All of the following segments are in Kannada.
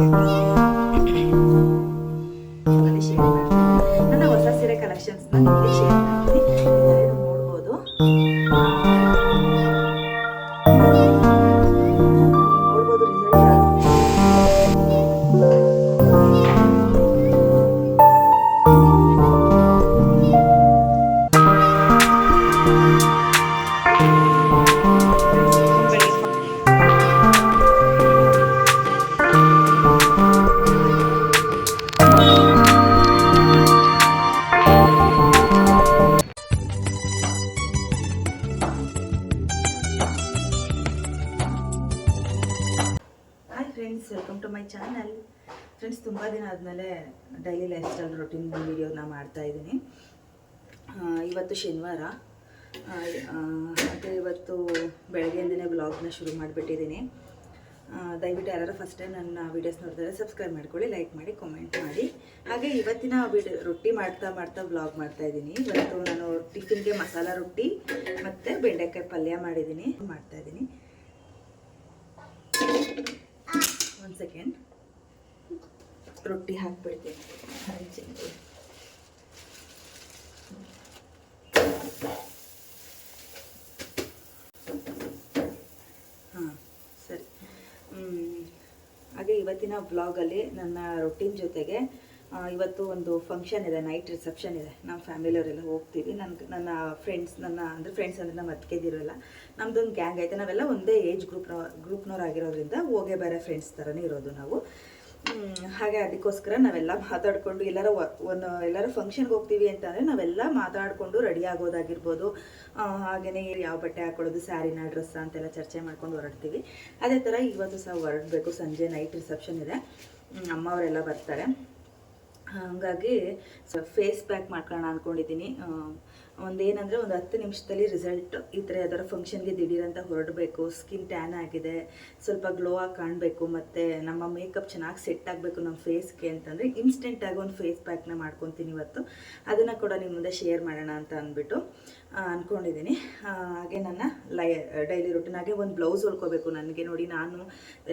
ಅಲ್ಲಿ ವೀಡಿಯೋನ ಮಾಡ್ತಾ ಇದ್ದೀನಿ. ಇವತ್ತು ಶನಿವಾರ. ಮತ್ತು ಇವತ್ತು ಬೆಳಗ್ಗೆಯಿಂದನೇ ಬ್ಲಾಗ್ನ ಶುರು ಮಾಡಿಬಿಟ್ಟಿದ್ದೀನಿ. ದಯವಿಟ್ಟು ಯಾರು ಫಸ್ಟ್ ಟೈಮ್ ನನ್ನ ವೀಡಿಯೋಸ್ ನೋಡಿದ್ರೆ ಸಬ್ಸ್ಕ್ರೈಬ್ ಮಾಡ್ಕೊಳ್ಳಿ ಲೈಕ್ ಮಾಡಿ ಕಾಮೆಂಟ್ ಮಾಡಿ. ಹಾಗೆ ಇವತ್ತಿನ ವಿಡಿಯೋ ರೊಟ್ಟಿ ಮಾಡ್ತಾ ಮಾಡ್ತಾ ಬ್ಲಾಗ್ ಮಾಡ್ತಾ ಇದ್ದೀನಿ. ಇವತ್ತು ನಾನು ಟಿಫಿನ್ಗೆ ಮಸಾಲ ರೊಟ್ಟಿ ಮತ್ತು ಬೆಂಡೆಕಾಯಿ ಪಲ್ಯ ಮಾಡಿದ್ದೀನಿ. ಮಾಡ್ತಾ ಇದ್ದೀನಿ. ಒಂದು ಸೆಕೆಂಡ್ ರೊಟ್ಟಿ ಹಾಕ್ಬಿಡ್ತೀನಿ. ಹಂಚಿಂದು ಹಾಂ, ಸರಿ. ಹಾಗೆ ಇವತ್ತಿನ ಬ್ಲಾಗಲ್ಲಿ ನನ್ನ ರೊಟ್ಟಿನ ಜೊತೆಗೆ ಇವತ್ತು ಒಂದು ಫಂಕ್ಷನ್ ಇದೆ ನೈಟ್ ರಿಸೆಪ್ಷನ್ ಇದೆ. ನಮ್ಮ ಫ್ಯಾಮಿಲಿಯವರೆಲ್ಲ ಹೋಗ್ತೀವಿ. ನನ್ಗೆ ನನ್ನ ಫ್ರೆಂಡ್ಸ್ ನನ್ನ, ಅಂದರೆ ಫ್ರೆಂಡ್ಸ್ ಅಂದರೆ ನಮ್ಮ ಅತ್ತಿಗೆದಿರೋಲ್ಲ ನಮ್ಮದೊಂದು ಗ್ಯಾಂಗ್ ಐತೆ. ನಾವೆಲ್ಲ ಒಂದೇ ಏಜ್ ಗ್ರೂಪ್ನ ಗ್ರೂಪ್ನವ್ರು ಆಗಿರೋದ್ರಿಂದ ಹೋಗೇ ಬೇರೆ ಫ್ರೆಂಡ್ಸ್ ಥರನೇ ಇರೋದು ನಾವು. ಹಾಗೆ ಅದಕ್ಕೋಸ್ಕರ ನಾವೆಲ್ಲ ಮಾತಾಡಿಕೊಂಡು ಎಲ್ಲರ ಒಂದು ಎಲ್ಲರ ಫಂಕ್ಷನ್ಗೆ ಹೋಗ್ತೀವಿ ಅಂತಂದರೆ ನಾವೆಲ್ಲ ಮಾತಾಡಿಕೊಂಡು ರೆಡಿ ಆಗೋದಾಗಿರ್ಬೋದು. ಹಾಗೆಯೇ ಯಾವ ಬಟ್ಟೆ ಹಾಕೊಳ್ಳೋದು ಸ್ಯಾರಿನ ಡ್ರೆಸ್ ಅಂತೆಲ್ಲ ಚರ್ಚೆ ಮಾಡ್ಕೊಂಡು ಹೊರಡ್ತೀವಿ. ಅದೇ ಥರ ಇವತ್ತು ಸಹ ಹೊರಡಬೇಕು, ಸಂಜೆ ನೈಟ್ ರಿಸೆಪ್ಷನ್ ಇದೆ. ಅಮ್ಮವರೆಲ್ಲ ಬರ್ತಾರೆ. ಹಾಗಾಗಿ ಸೊ ಫೇಸ್ ಪ್ಯಾಕ್ ಮಾಡ್ಕೊಳ್ಳೋಣ ಅಂದ್ಕೊಂಡಿದ್ದೀನಿ ಒಂದೇನಂದರೆ ಒಂದು ಹತ್ತು ನಿಮಿಷದಲ್ಲಿ ರಿಸಲ್ಟ್ ಈ ಥರ ಯಾವ್ದಾರ ಫಂಕ್ಷನ್ಗೆ ದಿಢೀರಂತ ಹೊರಡಬೇಕು ಸ್ಕಿನ್ ಟ್ಯಾನ್ ಆಗಿದೆ, ಸ್ವಲ್ಪ ಗ್ಲೋ ಆಗಿ ಕಾಣಬೇಕು, ಮತ್ತು ನಮ್ಮ ಮೇಕಪ್ ಚೆನ್ನಾಗಿ ಸೆಟ್ ಆಗಬೇಕು ನಮ್ಮ ಫೇಸ್ಗೆ ಅಂತಂದರೆ ಇನ್ಸ್ಟೆಂಟಾಗಿ ಒಂದು ಫೇಸ್ ಪ್ಯಾಕ್ನ ಮಾಡ್ಕೊತೀನಿ ಇವತ್ತು. ಅದನ್ನು ಕೂಡ ನಿಮ್ಮ ಮುಂದೆ ಶೇರ್ ಮಾಡೋಣ ಅಂತ ಅಂದ್ಬಿಟ್ಟು. ಅಂದ್ಕೊಂಡಿದ್ದೀನಿ ಹಾಗೆ ನನ್ನ ಲೈ, ಡೈಲಿ ರೂಟೀನ್ ಹಾಗೆ ಒಂದು ಬ್ಲೌಸ್ ಹೊಲ್ಕೋಬೇಕು ನನಗೆ ನೋಡಿ ನಾನು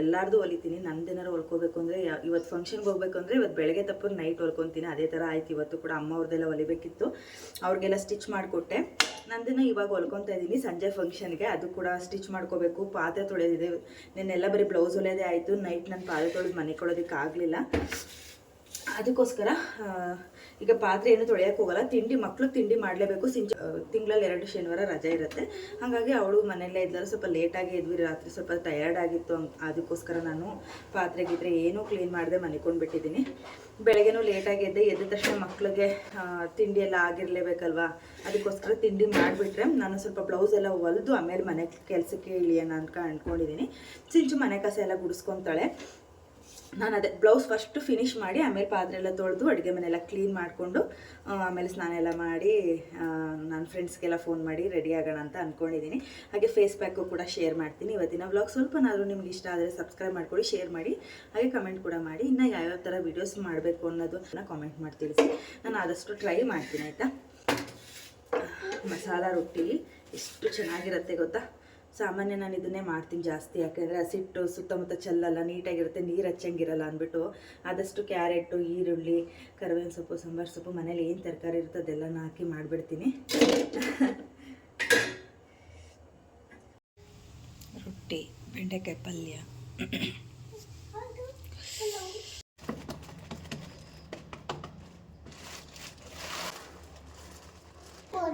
ಎಲ್ಲಾರ್ದು ಹೊಲಿತೀನಿ, ನಂದೇನಾರು ಹೊಲ್ಕೋಬೇಕು ಅಂದರೆ ಇವತ್ತು ಫಂಕ್ಷನ್ಗೆ ಹೋಗ್ಬೇಕು ಅಂದರೆ ಇವತ್ತು ಬೆಳಗ್ಗೆ ತಪ್ಪು ನೈಟ್ ಹೊಲ್ಕೊತೀನಿ. ಅದೇ ಥರ ಆಯ್ತು, ಇವತ್ತು ಕೂಡ ಅಮ್ಮ ಅವ್ರದ್ದೆಲ್ಲ ಹೊಲಿಬೇಕಿತ್ತು. ಅವ್ರಿಗೆಲ್ಲ ಸ್ಟಿಚ್ ಮಾಡಿಕೊಟ್ಟೆ. ನಂದಿನ ಇವಾಗ ಹೊಲ್ಕೊತಾ ಇದ್ದೀನಿ ಸಂಜೆ ಫಂಕ್ಷನ್ಗೆ ಅದು ಕೂಡ ಸ್ಟಿಚ್ ಮಾಡ್ಕೋಬೇಕು. ಪಾತ್ರೆ ತೊಳೆದಿದೆ. ನಿನ್ನೆಲ್ಲ ಬರೀ ಬ್ಲೌಸ್ ಹೊಲಿಯೋದೇ ಆಯಿತು. ನೈಟ್ ನಾನು ಪಾತ್ರೆ ತೊಳೆದು ಮನೆ ಕೊಡೋದಕ್ಕೆ ಆಗಲಿಲ್ಲ ಅದಕ್ಕೋಸ್ಕರ ಈಗ ಪಾತ್ರೆ ಏನು ತೊಳೆಯಕ್ಕೆ ಹೋಗಲ್ಲ, ತಿಂಡಿ ಮಕ್ಕಳು ತಿಂಡಿ ಮಾಡಲೇಬೇಕು. ಸಿಂಚ ತಿಂಗಳಲ್ಲಿ ಎರಡು ಶನಿವಾರ ರಜೆ ಇರುತ್ತೆ. ಹಾಗಾಗಿ ಅವಳು ಮನೆಯಲ್ಲೇ ಇದ್ದಾರೆ ಸ್ವಲ್ಪ ಲೇಟಾಗಿ ಇದ್ವಿ ರಾತ್ರಿ ಸ್ವಲ್ಪ ಟಯರ್ಡ್ ಆಗಿತ್ತು ಅದಕ್ಕೋಸ್ಕರ ನಾನು ಪಾತ್ರೆ ಗೀತ್ರೆ ಏನೂ ಕ್ಲೀನ್ ಮಾಡದೆ ಮನಿಕೊಂಡ್ಬಿಟ್ಟಿದ್ದೀನಿ ಬೆಳಗ್ಗೆನೂ ಲೇಟಾಗಿ ಎದ್ದೆ, ಎದ್ದ ತಕ್ಷಣ ಮಕ್ಕಳಿಗೆ ತಿಂಡಿ ಎಲ್ಲ ಆಗಿರಲೇಬೇಕಲ್ವಾ? ಅದಕ್ಕೋಸ್ಕರ ತಿಂಡಿ ಮಾಡಿಬಿಟ್ರೆ ನಾನು ಸ್ವಲ್ಪ ಬ್ಲೌಸ್ ಎಲ್ಲ ಹೊಲಿದು ಆಮೇಲೆ ಮನೆ ಕೆಲಸಕ್ಕೆ ಇಳಿಯೋಣ ಅಂತ ಅಂದ್ಕೊಂಡಿದ್ದೀನಿ ಸಿಂಚು ಮನೆ ಕಸ ಎಲ್ಲ ಗುಡಿಸ್ಕೊತಾಳೆ. ನಾನು ಅದೇ ಬ್ಲೌಸ್ ಫಸ್ಟು ಫಿನಿಶ್ ಮಾಡಿ, ಆಮೇಲೆ ಪಾತ್ರೆ ಎಲ್ಲ ತೊಳೆದು ಅಡುಗೆ ಮನೆಯೆಲ್ಲ ಕ್ಲೀನ್ ಮಾಡಿಕೊಂಡು ಆಮೇಲೆ ಸ್ನಾನ ಎಲ್ಲ ಮಾಡಿ ನನ್ನ ಫ್ರೆಂಡ್ಸ್ಗೆಲ್ಲ ಫೋನ್ ಮಾಡಿ ರೆಡಿ ಆಗೋಣ ಅಂತ ಅಂದ್ಕೊಂಡಿದ್ದೀನಿ ಹಾಗೆ ಫೇಸ್ ಪ್ಯಾಕು ಕೂಡ ಶೇರ್ ಮಾಡ್ತೀನಿ ಇವತ್ತಿನ ಬ್ಲಾಗ್ ಸ್ವಲ್ಪನಾದರೂ ನಿಮ್ಗೆ ಇಷ್ಟ ಆದರೆ ಸಬ್ಸ್ಕ್ರೈಬ್ ಮಾಡ್ಕೊಡಿ ಶೇರ್ ಮಾಡಿ, ಹಾಗೆ ಕಮೆಂಟ್ ಕೂಡ ಮಾಡಿ. ಇನ್ನು ಯಾವ್ಯಾವ ಥರ ವೀಡಿಯೋಸ್ ಮಾಡಬೇಕು ಅನ್ನೋದನ್ನ ಕಾಮೆಂಟ್ ಮಾಡಿ ತಿಳಿಸಿ. ನಾನು ಆದಷ್ಟು ಟ್ರೈ ಮಾಡ್ತೀನಿ, ಆಯಿತಾ? ಮಸಾಲ ರೊಟ್ಟಿ ಎಷ್ಟು ಚೆನ್ನಾಗಿರುತ್ತೆ ಗೊತ್ತಾ? ಸಾಮಾನ್ಯ ನಾನು ಇದನ್ನೇ ಮಾಡ್ತೀನಿ ಜಾಸ್ತಿ, ಯಾಕೆಂದರೆ ಹಸಿಟ್ಟು, ಸುತ್ತಮುತ್ತ ಚೆಲ್ಲಲ್ಲ ನೀಟಾಗಿರುತ್ತೆ, ನೀರು ಹಚ್ಚಂಗಿರಲ್ಲ ಅಂದ್ಬಿಟ್ಟು. ಆದಷ್ಟು ಕ್ಯಾರೆಟು, ಈರುಳ್ಳಿ, ಕರಿಬೇವಿನ ಸೊಪ್ಪು, ಸಾಂಬಾರು ಸೊಪ್ಪು, ಮನೇಲಿ ಏನು ತರಕಾರಿ ಇರುತ್ತೆ ಅದೆಲ್ಲನೂ ಹಾಕಿ ಮಾಡಿಬಿಡ್ತೀನಿ. ರೊಟ್ಟಿ, ಬೆಂಡೆಕಾಯಿ ಪಲ್ಯ.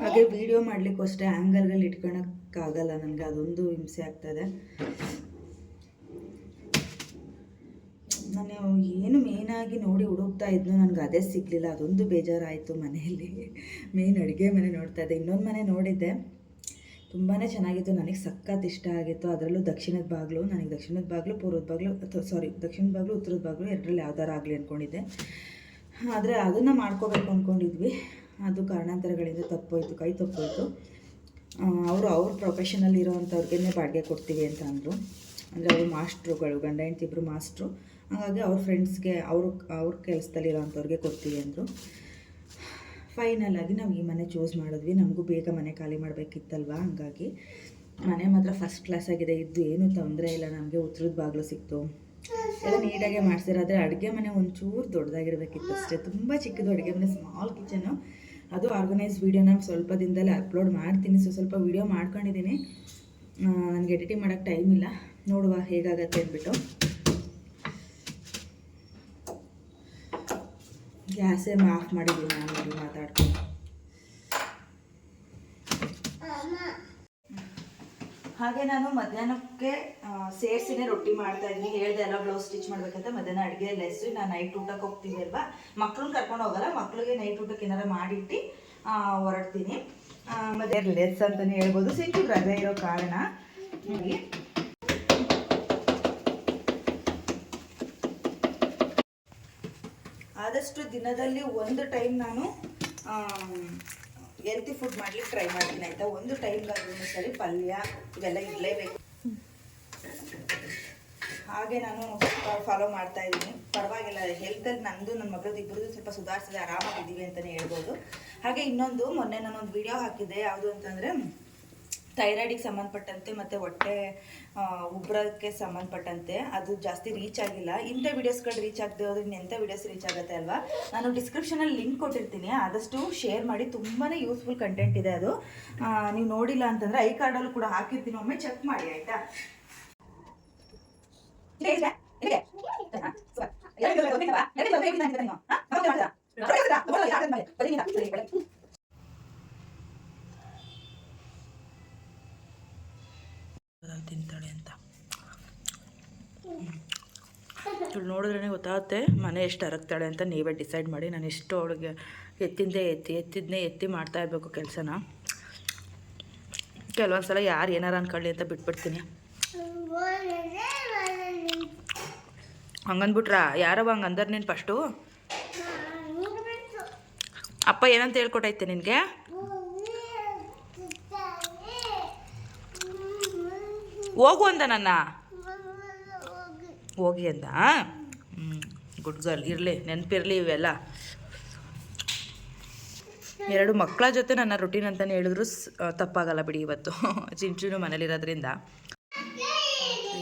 ಹಾಗೆ ವಿಡಿಯೋ ಮಾಡಲಿಕ್ಕೂ ಅಷ್ಟೇ ಆ್ಯಂಗಲ್ಗಳು ಇಟ್ಕೊಳಕ್ಕಾಗಲ್ಲ, ನನಗೆ ಅದೊಂದು ಹಿಂಸೆ ಆಗ್ತದೆ. ನಾನು ಏನು ಮೇಯ್ನಾಗಿ ನೋಡಿ ಹುಡುಕ್ತಾ ಇದ್ನು ನನಗೆ ಅದೇ ಸಿಗಲಿಲ್ಲ, ಅದೊಂದು ಬೇಜಾರಾಯಿತು ಮನೆಯಲ್ಲಿ. ಮೇಯ್ನ್ ಅಡುಗೆ ಮನೆ ನೋಡ್ತಾ ಇದ್ದೆ, ಇನ್ನೊಂದು ಮನೆ ನೋಡಿದ್ದೆ. ತುಂಬಾ ಚೆನ್ನಾಗಿತ್ತು, ನನಗೆ ಸಖತ್ ಇಷ್ಟ ಆಗಿತ್ತು. ಅದರಲ್ಲೂ ದಕ್ಷಿಣದ ಬಾಗಿಲು, ನನಗೆ ದಕ್ಷಿಣದ ಬಾಗಿಲು, ಪೂರ್ವದ ಬಾಗಿಲು ಸಾರಿ ದಕ್ಷಿಣದ ಬಾಗಿಲು, ಉತ್ತರದ ಬಾಗಿಲು ಎರಡರಲ್ಲಿ ಯಾವ್ದಾರು ಆಗಲಿ ಅಂದ್ಕೊಂಡಿದ್ದೆ ಆದರೆ ಅದನ್ನು ಮಾಡ್ಕೋಬೇಕು ಅಂದ್ಕೊಂಡಿದ್ವಿ ಅದು ಕಾರಣಾಂತರಗಳಿಂದ ತಪ್ಪೋಯ್ತು, ಕೈ ತಪ್ಪೋಯ್ತು. ಅವರು ಅವ್ರ ಪ್ರೊಫೆಷನಲ್ಲಿ ಇರೋವಂಥವ್ರಿಗೇ ಬಾಡಿಗೆ ಕೊಡ್ತೀವಿ ಅಂತ ಅಂದರು. ಅಂದರೆ ಅವರು ಮಾಸ್ಟ್ರುಗಳು, ಗಂಡ, ಹೆಂಡ್ತಿ ಇಬ್ಬರು ಮಾಸ್ಟ್ರು. ಹಾಗಾಗಿ ಅವ್ರ ಫ್ರೆಂಡ್ಸ್ಗೆ ಅವರು, ಅವ್ರ ಕೆಲಸದಲ್ಲಿರೋವಂಥವ್ರಿಗೆ ಕೊಡ್ತೀವಿ ಅಂದರು. ಫೈನಲ್ ಆಗಿ ನಾವು ಈ ಮನೆ ಚೂಸ್ ಮಾಡಿದ್ವಿ. ನಮಗೂ ಬೇಗ ಮನೆ ಖಾಲಿ ಮಾಡಬೇಕಿತ್ತಲ್ವ? ಹಾಗಾಗಿ ಮನೆ ಮಾತ್ರ ಫಸ್ಟ್ ಕ್ಲಾಸ್ ಆಗಿದೆ. ಇದ್ದು ಏನೂ ತೊಂದರೆ ಇಲ್ಲ. ನಮಗೆ ಉತ್ತರದ ಬಾಗಿಲು ಸಿಕ್ತು. ಎಲ್ಲ ನೀಟಾಗೆ ಮಾಡಿಸಿರೋದ್ರೆ ಅಡುಗೆ ಮನೆ ಒಂಚೂರು ದೊಡ್ಡದಾಗಿರ್ಬೇಕಿತ್ತು ಅಷ್ಟೇ. ತುಂಬ ಚಿಕ್ಕದು. ಅಡುಗೆ ಮನೆ ಸ್ಮಾಲ್ ಕಿಚನು ಅದು ಆರ್ಗನೈಸ್ ವೀಡಿಯೋ ನಾನು ಸ್ವಲ್ಪ ದಿನದಲ್ಲೇ ಅಪ್ಲೋಡ್ ಮಾಡ್ತೀನಿ. ಸೊ ಸ್ವಲ್ಪ ವೀಡಿಯೋ ಮಾಡ್ಕೊಂಡಿದ್ದೀನಿ. ನನಗೆ ಎಡಿಟಿಂಗ್ ಮಾಡೋಕ್ಕೆ ಟೈಮ್ ಇಲ್ಲ. ನೋಡುವ ಹೇಗಾಗತ್ತೆ ಅಂದ್ಬಿಟ್ಟು. ಗ್ಯಾಸೇ ಆಫ್ ಮಾಡಿದ್ದೀನಿ ನಾನು ಮಾತಾಡ್ತೀನಿ ಹಾಗೆ ನಾನು ಮಧ್ಯಾಹ್ನಕ್ಕೆ ಸೇರಿಸಿನೇ ರೊಟ್ಟಿ ಮಾಡ್ತಾ ಇದ್ದೀನಿ. ಹೇಳ್ದೆ ಎಲ್ಲ ಬ್ಲೌಸ್ ಸ್ಟಿಚ್ ಮಾಡ್ಬೇಕಂತ. ಮಧ್ಯಾಹ್ನ ಅಡುಗೆ ಲೆಸ್ ನಾನು ನೈಟ್ ಊಟಕ್ಕೆ ಹೋಗ್ತೀನಿ ಅಲ್ವಾ? ಮಕ್ಳನ್ನ ಕರ್ಕೊಂಡು ಹೋಗಲ್ಲ, ಮಕ್ಳಿಗೆ ನೈಟ್ ಊಟಕ್ಕೆ ಏನಾರ ಮಾಡಿಟ್ಟು ಹೊರಡ್ತೀನಿ. ಮತ್ತೆ ಲೆಸ್ ಅಂತಲೇ ಹೇಳ್ಬೋದು. ಸಿಂಚು ರಜೆ ಇರೋ ಕಾರಣ. ಆದಷ್ಟು ದಿನದಲ್ಲಿ ಒಂದು ಟೈಮ್ ನಾನು ಹೆಲ್ತಿ ಫುಡ್ ಮಾಡ್ಲಿಕ್ಕೆ ಟ್ರೈ ಮಾಡ್ತೀನಿ, ಆಯಿತಾ? ಒಂದು ಟೈಮ್ಗಾದ್ರೂ ಸರಿ, ಪಲ್ಯ ಇದೆಲ್ಲ ಇರಲೇಬೇಕು ಹಾಗೆ ನಾನು ಫಾಲೋ ಮಾಡ್ತಾ ಇದ್ದೀನಿ. ಪರವಾಗಿಲ್ಲ ಹೆಲ್ತಲ್ಲಿ ನಂದು ನನ್ನ ಮಗಳದ್ದು ಇಬ್ಬರದ್ದು ಸ್ವಲ್ಪ ಸುಧಾರಿಸಿದೆ, ಆರಾಮಾಗಿದ್ದೀವಿ ಅಂತಲೇ ಹೇಳ್ಬೋದು. ಹಾಗೆ ಇನ್ನೊಂದು, ಮೊನ್ನೆ ನಾನೊಂದು ವಿಡಿಯೋ ಹಾಕಿದ್ದೆ, ಯಾವುದು ಅಂತಂದರೆ ಥೈರಾಯ್ಡಿಗೆ ಸಂಬಂಧಪಟ್ಟಂತೆ ಮತ್ತು ಹೊಟ್ಟೆ ಉಬ್ರಕ್ಕೆ ಸಂಬಂಧಪಟ್ಟಂತೆ ಅದು ಜಾಸ್ತಿ ರೀಚ್ ಆಗಿಲ್ಲ ಇಂಥ ವೀಡಿಯೋಸ್ಗಳು ರೀಚ್ ಆಗದೆ ಎಂಥ ವಿಡಿಯೋಸ್ ರೀಚ್ ಆಗುತ್ತೆ ಅಲ್ವಾ ನಾನು ಡಿಸ್ಕ್ರಿಪ್ಷನಲ್ಲಿ ಲಿಂಕ್ ಕೊಟ್ಟಿರ್ತೀನಿ ಆದಷ್ಟು ಶೇರ್ ಮಾಡಿ ತುಂಬಾ ಯೂಸ್ಫುಲ್ ಕಂಟೆಂಟ್ ಇದೆ ಅದು ನೀವು ನೋಡಿಲ್ಲ ಅಂತಂದರೆ ಐ ಕಾರ್ಡಲ್ಲೂ ಕೂಡ ಹಾಕಿರ್ತೀನಿ ಒಮ್ಮೆ ಚೆಕ್ ಮಾಡಿ ಆಯಿತಾ ಗೊತ್ತಾಗುತ್ತೆ ಮನೆ ಎಷ್ಟು ಅರಗ್ತಾಳೆ ಅಂತ ನೀವೇ ಡಿಸೈಡ್ ಮಾಡಿ. ನಾನು ಎಷ್ಟು ಅವಳಿಗೆ ಎತ್ತಿಂದೇ ಎತ್ತಿ, ಎತ್ತಿದ್ನೇ ಎತ್ತಿ ಮಾಡ್ತಾ ಇರಬೇಕು ಕೆಲಸನ. ಕೆಲವೊಂದು ಸಲ ಯಾರು ಏನಾರು ಅನ್ಕೊಳ್ಳಿ ಅಂತ ಬಿಟ್ಬಿಡ್ತೀನಿ. ಹಂಗಂದ್ಬಿಟ್ರಾ? ಯಾರವ ಹಂಗೆ ಅಂದರ್ ನೀನು ಫಸ್ಟು? ಅಪ್ಪ ಏನಂತ ಹೇಳ್ಕೊಟ್ಟೈತೆ ನಿನಗೆ? ಹೋಗು ಅಂದ ನನ್ನ. ಹೋಗಿ ಅಂದ ಗುಡ್ ಗರ್ಲ್ ಇರಲಿ, ನೆನಪಿರಲಿ ಇವೆಲ್ಲ. ಎರಡು ಮಕ್ಕಳ ಜೊತೆ ನನ್ನ ರುಟೀನ್ ಅಂತಲೇ ಹೇಳಿದ್ರು ತಪ್ಪಾಗಲ್ಲ ಬಿಡಿ ಇವತ್ತು. ಚಿಂಚುನು ಮನೇಲಿರೋದ್ರಿಂದ.